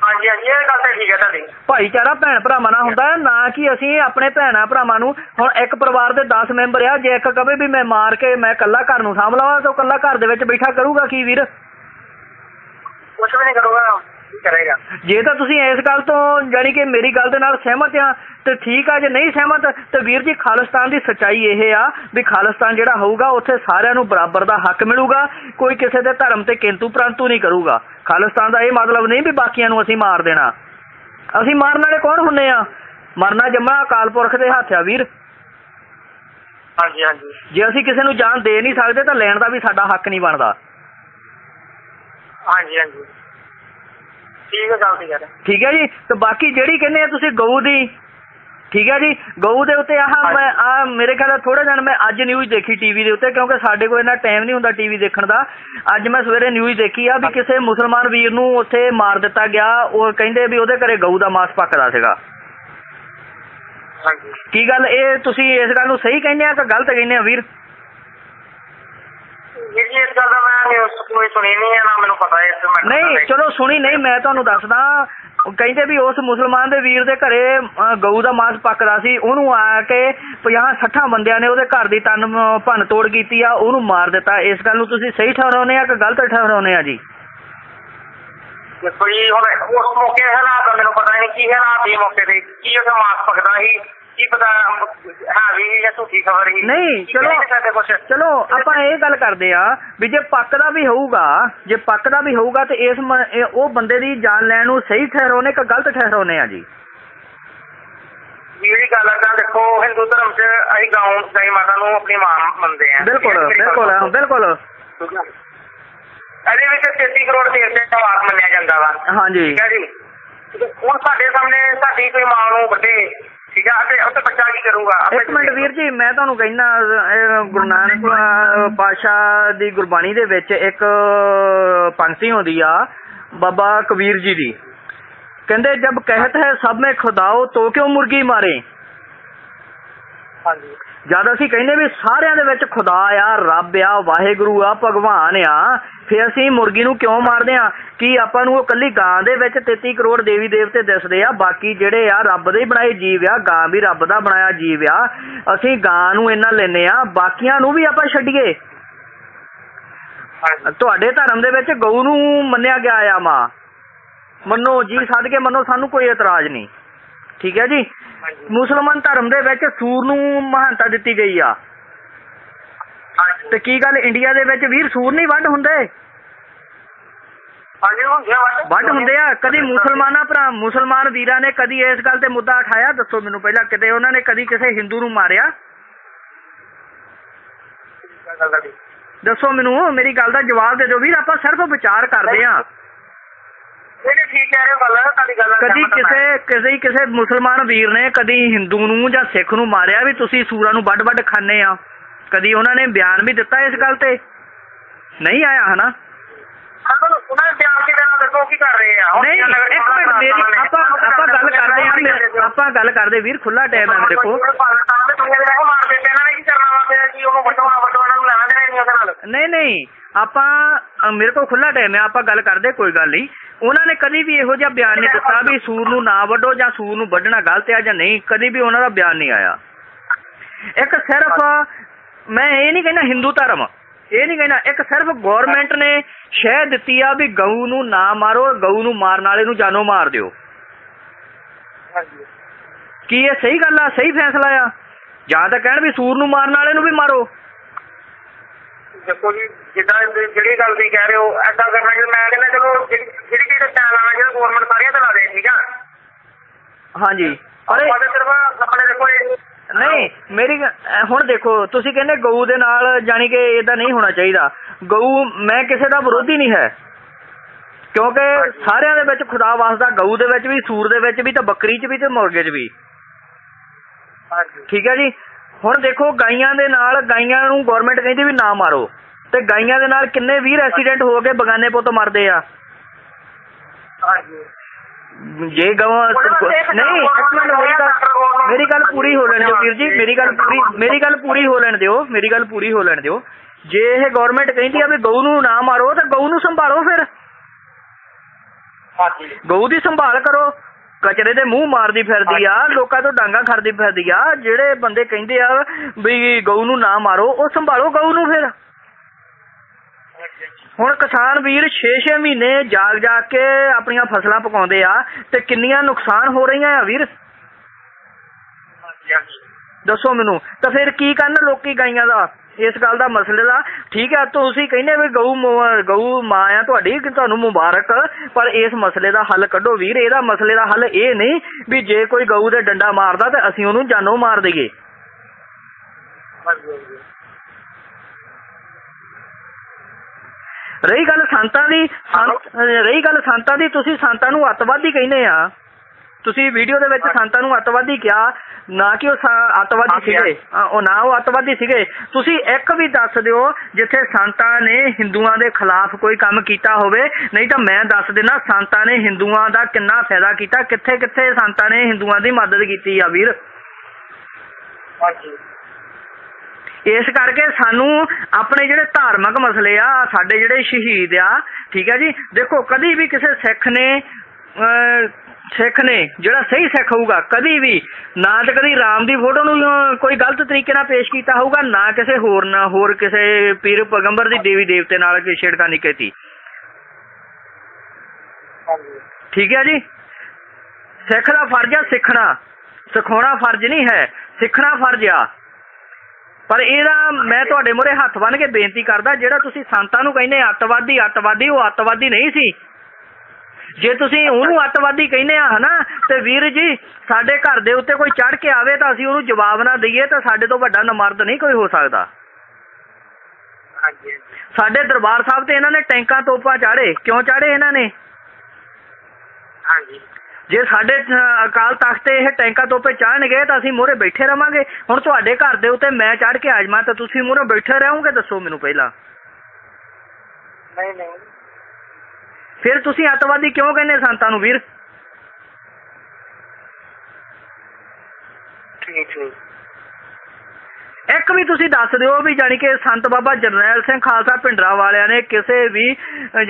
Speaker 2: ਹਾਂਜੀ ਹਾਂਜੀ ਇਹ ਗੱਲ ਤਾਂ ਠੀਕ ਹੈ ਤੁਹਾਡੀ।
Speaker 1: ਭਾਈਚਾਰਾ ਭੈਣ ਭਰਾਵਾਂ ਨਾਲ ਹੁੰਦਾ ਹੈ ਨਾ ਕਿ ਅਸੀਂ ਆਪਣੇ ਭੈਣਾ ਭਰਾਵਾਂ ਨੂੰ। ਹੁਣ ਇੱਕ ਪਰਿਵਾਰ ਦੇ 10 ਮੈਂਬਰ ਆ ਜੇ ਇੱਕ ਕਵੇ ਵੀ ਮੈਂ ਮਾਰ ਕੇ ਮੈਂ ਇਕੱਲਾ ਘਰ ਨੂੰ ਸਾਂਭ ਲਵਾਂ ਤਾਂ ਉਹ ਇਕੱਲਾ ਘਰ ਦੇ ਵਿੱਚ ਬੈਠਾ ਕਰੂਗਾ ਕੀ ਵੀਰ?
Speaker 2: ਕੁਛ ਵੀ ਨਹੀਂ ਕਰੂਗਾ। ਕਰੇਗਾ।
Speaker 1: ਜੇ ਤਾਂ ਤੁਸੀਂ ਇਸ ਗੱਲ ਤੋਂ ਜਾਨੀ ਕਿ ਮੇਰੀ ਗੱਲ ਦੇ ਨਾਲ ਸਹਿਮਤ ਆ ਤੇ ਠੀਕ ਆ ਜੇ ਨਹੀਂ ਸਹਿਮਤ ਤੇ ਵੀਰ ਜੀ ਖਾਲਿਸਤਾਨ ਦੀ ਸਚਾਈ ਇਹ ਆ ਵੀ ਖਾਲਿਸਤਾਨ ਜਿਹੜਾ ਹੋਊਗਾ ਉੱਥੇ ਸਾਰਿਆਂ ਨੂੰ ਬਰਾਬਰ ਦਾ ਹੱਕ ਮਿਲੂਗਾ ਕੋਈ ਕਿਸੇ ਦੇ ਧਰਮ ਤੇ ਕਿੰਤੂ ਪ੍ਰੰਤੂ ਨਹੀਂ ਕਰੂਗਾ। ਖਾਲਿਸਤਾਨ ਦਾ ਇਹ ਮਤਲਬ ਨਹੀਂ ਵੀ ਬਾਕੀਆਂ ਨੂੰ ਅਸੀਂ ਮਾਰ ਦੇਣਾ। ਅਸੀਂ ਮਾਰਨ ਵਾਲੇ ਕੌਣ ਹੁੰਨੇ ਆ? ਮਰਨਾ ਜੰਮਾ ਅਕਾਲ ਪੁਰਖ ਦੇ ਹੱਥ ਆ ਵੀਰ।
Speaker 2: ਹਾਂਜੀ ਹਾਂਜੀ।
Speaker 1: ਜੇ ਅਸੀਂ ਕਿਸੇ ਨੂੰ ਜਾਨ ਦੇ ਨਹੀਂ ਸਕਦੇ ਤਾਂ ਲੈਣ ਦਾ ਵੀ ਸਾਡਾ ਹੱਕ ਨਹੀਂ ਬਣਦਾ।
Speaker 2: ਹਾਂਜੀ ਹਾਂਜੀ। ਠੀਕ ਹੈ ਗੱਲ ਠੀਕ ਹੈ
Speaker 1: ਠੀਕ ਹੈ ਜੀ? ਤੇ ਬਾਕੀ ਜਿਹੜੀ ਕਹਿੰਦੇ ਆ ਤੁਸੀਂ ਗਊ ਦੀ ਠੀਕ ਹੈ ਜੀ? ਗਊ ਦੇ ਉੱਤੇ ਆਹ ਮੈਂ ਆ ਮੇਰੇ ਖਿਆਲ ਥੋੜੇ ਦਿਨ ਮੈਂ ਅੱਜ ਨਿਊਜ਼ ਦੇਖੀ ਟੀਵੀ ਦੇ ਉੱਤੇ ਕਿਉਂਕਿ ਸਾਡੇ ਕੋਲ ਇੰਨਾ ਟਾਈਮ ਨਹੀਂ ਹੁੰਦਾ ਟੀਵੀ ਦੇਖਣ ਦਾ। ਅੱਜ ਮੈਂ ਸਵੇਰੇ ਨਿਊਜ਼ ਦੇਖੀ ਆ ਵੀ ਕਿਸੇ ਮੁਸਲਮਾਨ ਵੀਰ ਨੂੰ ਉੱਥੇ ਮਾਰ ਦਿੱਤਾ ਗਿਆ। ਉਹ ਕਹਿੰਦੇ ਵੀ ਉਹਦੇ ਘਰੇ ਗਊ ਦਾ ਮਾਸ ਪੱਕਦਾ ਸੀਗਾ। ਕੀ ਗੱਲ ਇਹ ਤੁਸੀਂ ਇਸ ਗੱਲ ਨੂੰ ਸਹੀ ਕਹਿੰਦੇ ਆ ਕਿ ਗਲਤ ਕਹਿੰਦੇ ਆ ਵੀਰ?
Speaker 2: ਇਹ ਜੀ ਇਸ ਗੱਲ ਦਾ ਮੈਂ ਨਿਊਜ਼ ਕੋਈ ਸੁਣੀ ਨਹੀਂ ਹੈ ਨਾ ਮੈਨੂੰ ਪਤਾ ਹੈ ਇਸ ਮੈਂ
Speaker 1: ਨਹੀਂ ਚਲੋ ਸੁਣੀ ਨਹੀਂ ਮੈਂ ਤੁਹਾਨੂੰ ਦੱਸਦਾ। ਕਹਿੰਦੇ ਵੀ ਉਸ ਮੁਸਲਮਾਨ ਦੇ ਵੀਰ ਦੇ ਘਰੇ ਗਊ ਦਾ ਮਾਸ ਪੱਕਦਾ ਸੀ। ਉਹਨੂੰ ਆ ਕੇ 50 60 ਬੰਦਿਆਂ ਨੇ ਉਹਦੇ ਘਰ ਦੀ ਤਨ ਭੰਨ ਤੋੜ ਕੀਤੀ ਆ ਉਹਨੂੰ ਮਾਰ ਦਿੱਤਾ। ਇਸ ਗੱਲ ਨੂੰ ਤੁਸੀਂ ਸਹੀ ਠਹਿਰਾਉਂਦੇ ਆ ਕਿ ਗਲਤ ਠਹਿਰਾਉਂਦੇ ਆ ਜੀ?
Speaker 2: ਜੀ ਹੁਣ ਉਸ ਮੌਕੇ ਹਾਲਾਤ ਦਾ ਮੈਨੂੰ ਪਤਾ ਨਹੀਂ ਕੀ ਹਾਲਾਤ ਸੀ ਮੌਕੇ ਤੇ ਕੀ ਉਹਦਾ ਮਾਸ ਪਕਦਾ ਸੀ ਕੀ ਪਤਾ ਹਾਂ ਵੀ ਜਾਂ ਝੂਠੀ ਖਬਰ ਸੀ।
Speaker 1: ਨਹੀਂ, ਚਲੋ। ਚਲੋ ਆਪਾਂ ਇਹ ਗੱਲ ਕਰਦੇ ਆ ਵੀ ਜੇ ਪੱਕਦਾ ਵੀ ਹੋਊਗਾ ਜੇ ਪੱਕਦਾ ਵੀ ਹੋਊਗਾ ਤੇ ਇਸ ਇਹ- ਉਹ ਬੰਦੇ ਦੀ ਜਾਨ ਲੈਣ ਨੂੰ ਸਹੀ ਠਹਿਰਾਉਂਦੇ ਕਿ ਗਲਤ ਠਹਿਰਾਉਂਦੇ ਆ ਜੀ?
Speaker 2: ਜਿਹੜੀ ਗੱਲ ਆ ਤਾਂ ਦੇਖੋ ਹਿੰਦੂ ਧਰਮ 'ਚ ਅਸੀਂ ਗਾਉਂ ਗਾਈ ਮਾਤਾ ਨੂੰ ਆਪਣੀ ਮਾਂ ਮੰਨਦੇ ਆ।
Speaker 1: ਬਿਲਕੁਲ ਬਿਲਕੁਲ ਬਿਲਕੁਲ।
Speaker 2: ਇਹਦੇ ਵਿੱਚ 33 ਕਰੋੜ ਦੇਵਤੇ ਦਾ ਵਾਕ ਮੰਨਿਆ ਜਾਂਦਾ ਵਾ।
Speaker 1: ਹਾਂਜੀ।
Speaker 2: ਠੀਕ ਹੈ ਜੀ? ਹੁਣ ਸਾਡੇ ਸਾਹਮਣੇ ਸਾਡੀ ਕੋਈ ਮਾਂ ਨੂੰ ਵੱਡੇ ਠੀਕ ਆ ਤੇ ਉੱਥੇ ਬੱਚਾ ਕੀ ਕਰੂਗਾ?
Speaker 1: ਇੱਕ ਮਿੰਟ ਵੀਰ ਜੀ ਮੈਂ ਤੁਹਾਨੂੰ ਕਹਿੰਦਾ ਗੁਰੂ ਨਾਨਕ ਪਾਤਸ਼ਾਹ ਦੀ ਗੁਰਬਾਣੀ ਦੇ ਵਿੱਚ ਇੱਕ ਪੰਕਤੀ ਹੁੰਦੀ ਆ ਬਾਬਾ ਕਬੀਰ ਜੀ ਦੀ। ਕਹਿੰਦੇ ਜਬ ਕਹਿਤ ਹੈ ਸਭ ਮੈਂ ਖੁਦਾਓ ਤੋ ਕਿਉਂ ਮੁਰਗੀ ਮਾਰੇ?
Speaker 2: ਹਾਂਜੀ।
Speaker 1: ਜਦ ਅਸੀਂ ਕਹਿੰਦੇ ਵੀ ਸਾਰਿਆਂ ਦੇ ਵਿੱਚ ਖੁਦਾ ਆ ਰੱਬ ਆ ਵਾਹਿਗੁਰੂ ਆ ਭਗਵਾਨ ਆ ਫਿਰ ਅਸੀਂ ਮੁਰਗੀ ਨੂੰ ਕਿਉਂ ਮਾਰਦੇ ਆ ਕੀ ਆਪਾਂ ਨੂੰ ਉਹ ਕੱਲੀ ਗਾਂ ਦੇ ਵਿੱਚ 33 ਕਰੋੜ ਦੇਵੀ ਦੇਵਤੇ ਦਿਸਦੇ ਆ? ਬਾਕੀ ਜਿਹੜੇ ਆ ਰੱਬ ਦੇ ਹੀ ਬਣਾਏ ਜੀਵ ਆ ਗਾਂ ਵੀ ਰੱਬ ਦਾ ਬਣਾਇਆ ਜੀਵ ਆ। ਅਸੀਂ ਗਾਂ ਨੂੰ ਇੰਨਾ ਲੈਨੇ ਆ ਬਾਕੀਆਂ ਨੂੰ ਵੀ ਆਪਾਂ ਛੱਡੀਏ। ਤੁਹਾਡੇ ਧਰਮ ਦੇ ਵਿੱਚ ਗਊ ਨੂੰ ਮੰਨਿਆ ਗਿਆ ਆ ਮਾਂ। ਮੰਨੋ ਜੀ ਸੱਦ ਕੇ ਮੰਨੋ ਸਾਨੂੰ ਕੋਈ ਇਤਰਾਜ਼ ਨਹੀਂ। ਠੀਕ ਹੈ ਜੀ? ਮੁਸਲਮਾਨ ਧਰਮ ਦੇ ਵਿੱਚ ਸੂਰ ਨੂੰ ਮਹਾਨਤਾ ਦਿੱਤੀ ਗਈ ਆ। ਤੇ ਕੀ ਗੱਲ ਇੰਡੀਆ ਦੇ ਵਿੱਚ ਵੀਰ ਸੂਰ ਨਹੀਂ ਵੱਢ ਹੁੰਦੇ?
Speaker 2: ਹਾਂਜੀ ਹੁੰਦੇ ਆ ਵੱਢ।
Speaker 1: ਹੁੰਦੇ ਆ। ਕਦੀ ਮੁਸਲਮਾਨਾਂ ਭਰਾ ਮੁਸਲਮਾਨ ਵੀਰਾਂ ਨੇ ਕਦੀ ਇਸ ਗੱਲ ਤੇ ਮੁੱਦਾ ਉਠਾਇਆ? ਦੱਸੋ ਮੈਨੂੰ ਪਹਿਲਾਂ ਕਿਤੇ ਉਹਨਾਂ ਨੇ ਕਦੀ ਕਿਸੇ ਹਿੰਦੂ ਨੂੰ ਮਾਰਿਆ। ਦੱਸੋ ਮੈਨੂੰ ਮੇਰੀ ਗੱਲ ਦਾ ਜਵਾਬ ਦੇ ਦਿਓ। ਵੀਰ ਆਪਾਂ ਸਿਰਫ ਵਿਚਾਰ ਕਰਦੇ ਆ
Speaker 2: ਨਹੀਂ ਨਹੀਂ ਠੀਕ ਕਹਿ ਰਹੇ ਹੋ ਗੱਲ ਤੁਹਾਡੀ ਗੱਲ ਨਾਲ
Speaker 1: ਕਦੀ
Speaker 2: ਸਹਿਮਤ ਹਾਂ ਮੈਂ।
Speaker 1: ਕਿਸੇ ਕਿਸੇ ਕਿਸੇ ਮੁਸਲਮਾਨ ਵੀਰ ਨੇ ਕਦੀ ਹਿੰਦੂ ਨੂੰ ਜਾਂ ਸਿੱਖ ਨੂੰ ਮਾਰਿਆ ਵੀ ਤੁਸੀਂ ਸੂਰਾਂ ਨੂੰ ਵੱਡ ਵੱਡ ਖਾਣੇ ਆ? ਕਦੀ ਉਹਨਾਂ ਨੇ ਬਿਆਨ ਵੀ ਦਿੱਤਾ ਇਸ ਗੱਲ ਤੇ? ਨਹੀਂ ਆਇਆ ਹਨਾ?
Speaker 2: ਆਪਾਂ ਨੂੰ ਉਹਨਾਂ ਦੇ ਬਿਆਨ ਕੀ ਦੇਣਾ ਦੇਖੋ ਕੀ ਕਰ ਰਹੇ ਆ? ਹੁਣ
Speaker 1: ਨਹੀਂ
Speaker 2: ਚੱਲ-
Speaker 1: ਇੱਕ ਮਿੰਟ ਮੇਰੀ ਆਪਾਂ ਆਪਾਂ ਗੱਲ ਕਰਦੇ ਆ ਆਪਾਂ ਗੱਲ ਕਰਦੇ ਵੀਰ ਖੁੱਲਾ ਟਾਈਮ ਹੈ ਮੇਰੇ ਕੋਲ
Speaker 2: ਪਾਕਿਸਤਾਨ ਦੇ ਦੁਨੀਆ ਦੇ ਰਹਿ ਮਾਰ ਦਿੱਤੇ ਇਹਨਾਂ ਨੇ ਕੀ ਉਹਨੂੰ ਨੂੰ ਲੈਣਾ ਦੇਣਾ ਨਹੀਂ ਉਹਦੇ ਨਾਲ।
Speaker 1: ਨਹੀਂ ਨਹੀਂ ਆਪਾਂ ਅ, ਮੇਰੇ ਕੋਲ ਖੁੱਲਾ ਟਾਈਮ ਹੈ ਆਪਾਂ ਗੱਲ ਕਰਦੇ ਕੋਈ ਗੱਲ ਨਹੀਂ। ਉਹਨਾਂ ਨੇ ਕਦੀ ਵੀ ਇਹੋ ਜਿਹਾ ਬਿਆਨ ਨਹੀਂ ਦਿੱਤਾ ਵੀ ਸੂਰ ਨੂੰ ਨਾ ਵੱਢੋ ਜਾਂ ਸੂਰ ਨੂੰ ਵੱਢਣਾ ਗਲਤ ਹੈ ਜਾਂ ਨਹੀਂ ਕਦੀ ਵੀ ਉਹਨਾਂ ਦਾ ਬਿਆਨ ਨਹੀਂ ਆਇਆ। ਇੱਕ ਸਿਰਫ ਮੈਂ ਇਹ ਨਹੀਂ ਕਹਿੰਦਾ ਹਿੰਦੂ ਧਰਮ ਇਹ ਨਹੀਂ ਕਹਿੰਦਾ ਇੱਕ ਸਿਰਫ ਗਵਰਨਮੈਂਟ ਨੇ ਸ਼ਹਿ ਦਿੱਤੀ ਆ ਵੀ ਗਊ ਨੂੰ ਨਾ ਮਾਰੋ ਗਊ ਨੂੰ ਮਾਰਨ ਵਾਲੇ ਨੂੰ ਜਾਨੋਂ ਮਾਰ ਦਿਓ।
Speaker 2: ਹਾਂਜੀ।
Speaker 1: ਕੀ ਇਹ ਸਹੀ ਗੱਲ ਆ ਸਹੀ ਫੈਸਲਾ ਆ? ਜਾਂ ਤਾਂ ਕਹਿਣ ਵੀ ਸੂਰ ਨੂੰ ਮਾਰਨ ਵਾਲੇ ਨੂੰ ਵੀ ਮਾਰੋ।
Speaker 2: ਦੇਖੋ ਜੀ ਜਿੱਦਾਂ ਇਹ ਜਿਹੜੀ ਗੱਲ ਤੁਸੀਂ ਕਹਿ ਰਹੇ ਹੋ ਐਦਾਂ ਕਰਨਾ ਕਿ ਮੈਂ ਕਹਿੰਦਾ ਚਲੋ ਜਿਹੜੀ ਜਿਹੜੀ ਚੀਜ਼ ਤੇ ਲਾਣਾ ਜਿਹੜਾ ਗਵਰਨਮੈਂਟ ਸਾਰੀਆਂ ਤੇ ਲਾ ਦੇ ਠੀਕ ਆ?
Speaker 1: ਹਾਂਜੀ। ਅਰੇ
Speaker 2: ਸਿਰਫ ਆਪਣੇ ਦੇਖੋ
Speaker 1: ਨਹੀਂ ਮੇਰੀ ਹੁਣ ਦੇਖੋ ਤੁਸੀਂ ਕਹਿੰਦੇ ਗਊ ਦੇ ਨਾਲ ਜਾਨੀ ਕਿ ਇਦਾਂ ਨਹੀਂ ਹੋਣਾ ਚਾਹੀਦਾ। ਗਊ ਮੈਂ ਕਿਸੇ ਦਾ ਵਿਰੋਧੀ ਨਹੀਂ ਹੈ। ਕਿਉਂਕਿ ਸਾਰਿਆਂ ਦੇ ਵਿੱਚ ਖੁਦਾ ਵਸਦਾ ਗਊ ਦੇ ਵਿੱਚ ਵੀ ਸੂਰ ਦੇ ਵਿੱਚ ਵੀ ਤੇ ਬੱਕਰੀ 'ਚ ਵੀ ਤੇ ਮੁਰਗੇ 'ਚ ਵੀ।
Speaker 2: ਹਾਂਜੀ।
Speaker 1: ਠੀਕ ਹੈ ਜੀ? ਹੁਣ ਦੇਖੋ ਗਾਈਆਂ ਦੇ ਨਾਲ ਗਾਈਆਂ ਨੂੰ ਗਵਰਨਮੈਂਟ ਕਹਿੰਦੀ ਵੀ ਨਾ ਮਾਰੋ। ਤੇ ਗਾਈਆਂ ਦੇ ਨਾਲ ਕਿੰਨੇ ਵੀਰ ਐਕਸੀਡੈਂਟ ਹੋ ਕੇ ਬਗਾਨੇ ਪੁੱਤ ਮਰਦੇ ਆ?
Speaker 2: ਹਾਂਜੀ।
Speaker 1: ਜੇ ਗਵਾਂ ਨਹੀਂ ਮੇਰੀ ਗੱਲ ਮੇਰੀ ਗੱਲ ਪੂਰੀ ਹੋ ਲੈਣ ਦਿਓ ਵੀਰ ਜੀ ਮੇਰੀ ਗੱਲ ਪੂਰੀ ਮੇਰੀ ਗੱਲ ਪੂਰੀ ਹੋ ਲੈਣ ਦਿਓ ਮੇਰੀ ਗੱਲ ਪੂਰੀ ਹੋ ਲੈਣ ਦਿਓ। ਜੇ ਇਹ ਗਵਰਨਮੈਂਟ ਕਹਿੰਦੀ ਆ ਵੀ ਗਊ ਨੂੰ ਨਾ ਮਾਰੋ ਤਾਂ ਗਊ ਨੂੰ ਸੰਭਾਲੋ ਫਿਰ।
Speaker 2: ਹਾਂਜੀ।
Speaker 1: ਗਊ ਦੀ ਸੰਭਾਲ ਕਰੋ। ਕਚਰੇ ਦੇ ਮੂੰਹ ਮਾਰਦੀ ਫਿਰਦੀ ਆ ਲੋਕਾਂ ਤੋਂ ਡਾਂਗਾ ਖੜਦੀ ਫਿਰਦੀ ਆ ਜਿਹੜੇ ਬੰਦੇ ਕਹਿੰਦੇ ਆ ਵੀ ਗਊ ਨੂੰ ਨਾ ਮਾਰੋ ਉਹ ਸੰਭਾਲੋ ਗਊ ਨੂੰ ਫਿਰ। ਹੁਣ ਕਿਸਾਨ ਵੀਰ 6-6 ਮਹੀਨੇ ਜਾਗ ਜਾਗ ਕੇ ਆਪਣੀਆਂ ਫਸਲਾਂ ਪਕਾਉਂਦੇ ਆ ਤੇ ਕਿੰਨੀਆਂ ਨੁਕਸਾਨ ਹੋ ਰਹੀਆਂ ਆ ਵੀਰ? ਦੱਸੋ ਮੈਨੂੰ ਤਾਂ ਫਿਰ ਕੀ ਕਰਨ ਲੋਕੀ ਗਾਈਆਂ ਦਾ? ਇਸ ਗੱਲ ਦਾ ਮਸਲੇ ਦਾ ਠੀਕ ਹੈ ਤੁਸੀਂ ਕਹਿੰਦੇ ਵੀ ਗਊ ਗਊ ਮਾਂ ਆ ਤੁਹਾਡੀ ਕਿ ਤੁਹਾਨੂੰ ਮੁਬਾਰਕ ਪਰ ਇਸ ਮਸਲੇ ਦਾ ਹੱਲ ਕੱਢੋ ਵੀਰ ਇਹਦਾ ਮਸਲੇ ਦਾ ਹੱਲ ਇਹ ਨਹੀਂ ਵੀ ਜੇ ਕੋਈ ਗਊ ਦੇ ਡੰਡਾ ਮਾਰਦਾ ਤੇ ਅਸੀਂ ਉਹਨੂੰ ਜਾਨੋਂ ਮਾਰ ਦਈਏ। ਰਹੀ ਗੱਲ ਸੰਤਾਂ ਦੀ ਰਹੀ ਗੱਲ ਸੰਤਾਂ ਦੀ ਤੁਸੀਂ ਸੰਤਾਂ ਨੂੰ ਅੱਤਵਾਦੀ ਕਹਿੰਦੇ ਆ। ਤੁਸੀਂ ਵੀਡੀਓ ਦੇ ਵਿੱਚ ਸੰਤਾਂ ਨੂੰ ਅੱਤਵਾਦੀ ਕਿਹਾ ਨਾ ਕਿ ਉਹ ਅੱਤਵਾਦੀ ਸੀਗੇ। ਉਹ ਨਾ ਉਹ ਅੱਤਵਾਦੀ ਸੀਗੇ। ਤੁਸੀਂ ਇੱਕ ਵੀ ਦੱਸ ਦਿਓ ਜਿੱਥੇ ਸੰਤਾਂ ਨੇ ਹਿੰਦੂਆਂ ਦੇ ਖਿਲਾਫ ਕੋਈ ਕੰਮ ਕੀਤਾ ਹੋਵੇ ਨਹੀਂ ਤਾਂ ਮੈਂ ਦੱਸ ਦੇਣਾ ਸੰਤਾਂ ਨੇ ਹਿੰਦੂਆਂ ਦਾ ਕਿੰਨਾ ਫਾਇਦਾ ਕੀਤਾ ਕਿੱਥੇ ਕਿੱਥੇ ਸੰਤਾਂ ਨੇ ਹਿੰਦੂਆਂ ਦੀ ਮਦਦ ਕੀਤੀ ਆ ਵੀਰ?
Speaker 2: ਹਾਂਜੀ।
Speaker 1: ਇਸ ਕਰਕੇ ਸਾਨੂੰ ਆਪਣੇ ਜਿਹੜੇ ਧਾਰਮਿਕ ਮਸਲੇ ਆ ਸਾਡੇ ਜਿਹੜੇ ਸ਼ਹੀਦ ਆ ਠੀਕ ਹੈ ਜੀ? ਦੇਖੋ ਕਦੀ ਵੀ ਕਿਸੇ ਸਿੱਖ ਨੇ ਸਿੱਖ ਨੇ ਜਿਹੜਾ ਸਹੀ ਸਿੱਖ ਹੋਊਗਾ ਕਦੀ ਵੀ ਨਾ ਤੇ ਕਦੀ ਰਾਮ ਦੀ ਫੋਟੋ ਨੂੰ ਕੋਈ ਗਲਤ ਤਰੀਕੇ ਨਾਲ ਪੇਸ਼ ਕੀਤਾ ਹੋਊਗਾ ਨਾ ਕਿਸੇ ਹੋਰ ਨਾ ਹੋਰ ਕਿਸੇ ਪੀਰ ਪੈਗੰਬਰ ਦੀ ਦੇਵੀ ਦੇਵਤੇ ਨਾਲ ਕੋਈ ਛੇੜਖਾਨੀ ਕੀਤੀ। ਠੀਕ ਹੈ ਜੀ? ਸਿੱਖ ਦਾ ਫਰਜ਼ ਆ ਸਿੱਖਣਾ। ਸਿਖਾਉਣਾ ਫਰਜ਼ ਨਹੀਂ ਹੈ ਸਿੱਖਣਾ ਫਰਜ਼ ਆ। ਪਰ ਇਹਦਾ ਮੈਂ ਤੁਹਾਡੇ ਮੂਹਰੇ ਹੱਥ ਬੰਨ ਕੇ ਬੇਨਤੀ ਕਰਦਾ ਜਿਹੜਾ ਤੁਸੀਂ ਸੰਤਾਂ ਨੂੰ ਕਹਿੰਦੇ ਅੱਤਵਾਦੀ ਅੱਤਵਾਦੀ ਉਹ ਅੱਤਵਾਦੀ ਨਹੀਂ ਸੀ। ਜੇ ਤੁਸੀਂ ਉਹਨੂੰ ਅੱਤਵਾਦੀ ਕਹਿੰਦੇ ਆ ਹਨਾ ਤੇ ਵੀਰ ਜੀ ਸਾਡੇ ਘਰ ਦੇ ਉੱਤੇ ਕੋਈ ਚੜ ਕੇ ਆਵੇ ਤਾਂ ਅਸੀਂ ਉਹਨੂੰ ਜਵਾਬ ਨਾ ਦਈਏ ਤਾਂ ਸਾਡੇ ਤੋਂ ਵੱਡਾ ਨਮਰਦ ਨਹੀਂ ਕੋਈ ਹੋ ਸਕਦਾ। ਸਾਡੇ ਦਰਬਾਰ ਸਾਹਿਬ ਤੇ ਇਹਨਾਂ ਨੇ ਟੈਂਕਾਂ ਤੋਪਾਂ ਚਾੜੇ ਕਿਉਂ ਚਾੜੇ ਇਹਨਾਂ ਨੇ?
Speaker 2: ਹਾਂਜੀ।
Speaker 1: ਜੇ ਸਾਡੇ ਅਕਾਲ ਤਖਤ ਤੇ ਇਹ ਟੈਂਕਾਂ ਤੋਪੇ ਚਾੜਨਗੇ ਤਾਂ ਅਸੀਂ ਮੂਹਰੇ ਬੈਠੇ ਰਵਾਂਗੇ। ਹੁਣ ਤੁਹਾਡੇ ਘਰ ਦੇ ਉੱਤੇ ਮੈਂ ਚੜ ਕੇ ਆ ਜਾਵਾਂ ਤਾਂ ਤੁਸੀਂ ਮੂਹਰੇ ਬੈਠੇ ਰਹੋਗੇ ਦੱਸੋ ਮੈਨੂੰ ਪਹਿਲਾਂ।
Speaker 2: ਨਹੀਂ ਨਹੀਂ।
Speaker 1: ਫਿਰ ਤੁਸੀਂ ਅੱਤਵਾਦੀ ਕਿਉਂ ਕਹਿੰਦੇ ਸੰਤਾਂ ਨੂੰ ਵੀਰ?
Speaker 2: ਠੀਕ
Speaker 1: ਇੱਕ ਵੀ ਤੁਸੀਂ ਦੱਸ ਦਿਓ ਵੀ ਜਾਨੀ ਕਿ ਸੰਤ ਬਾਬਾ ਜਰਨੈਲ ਸਿੰਘ ਖਾਲਸਾ ਭਿੰਡਰਾ ਵਾਲਿਆਂ ਨੇ ਕਿਸੇ ਵੀ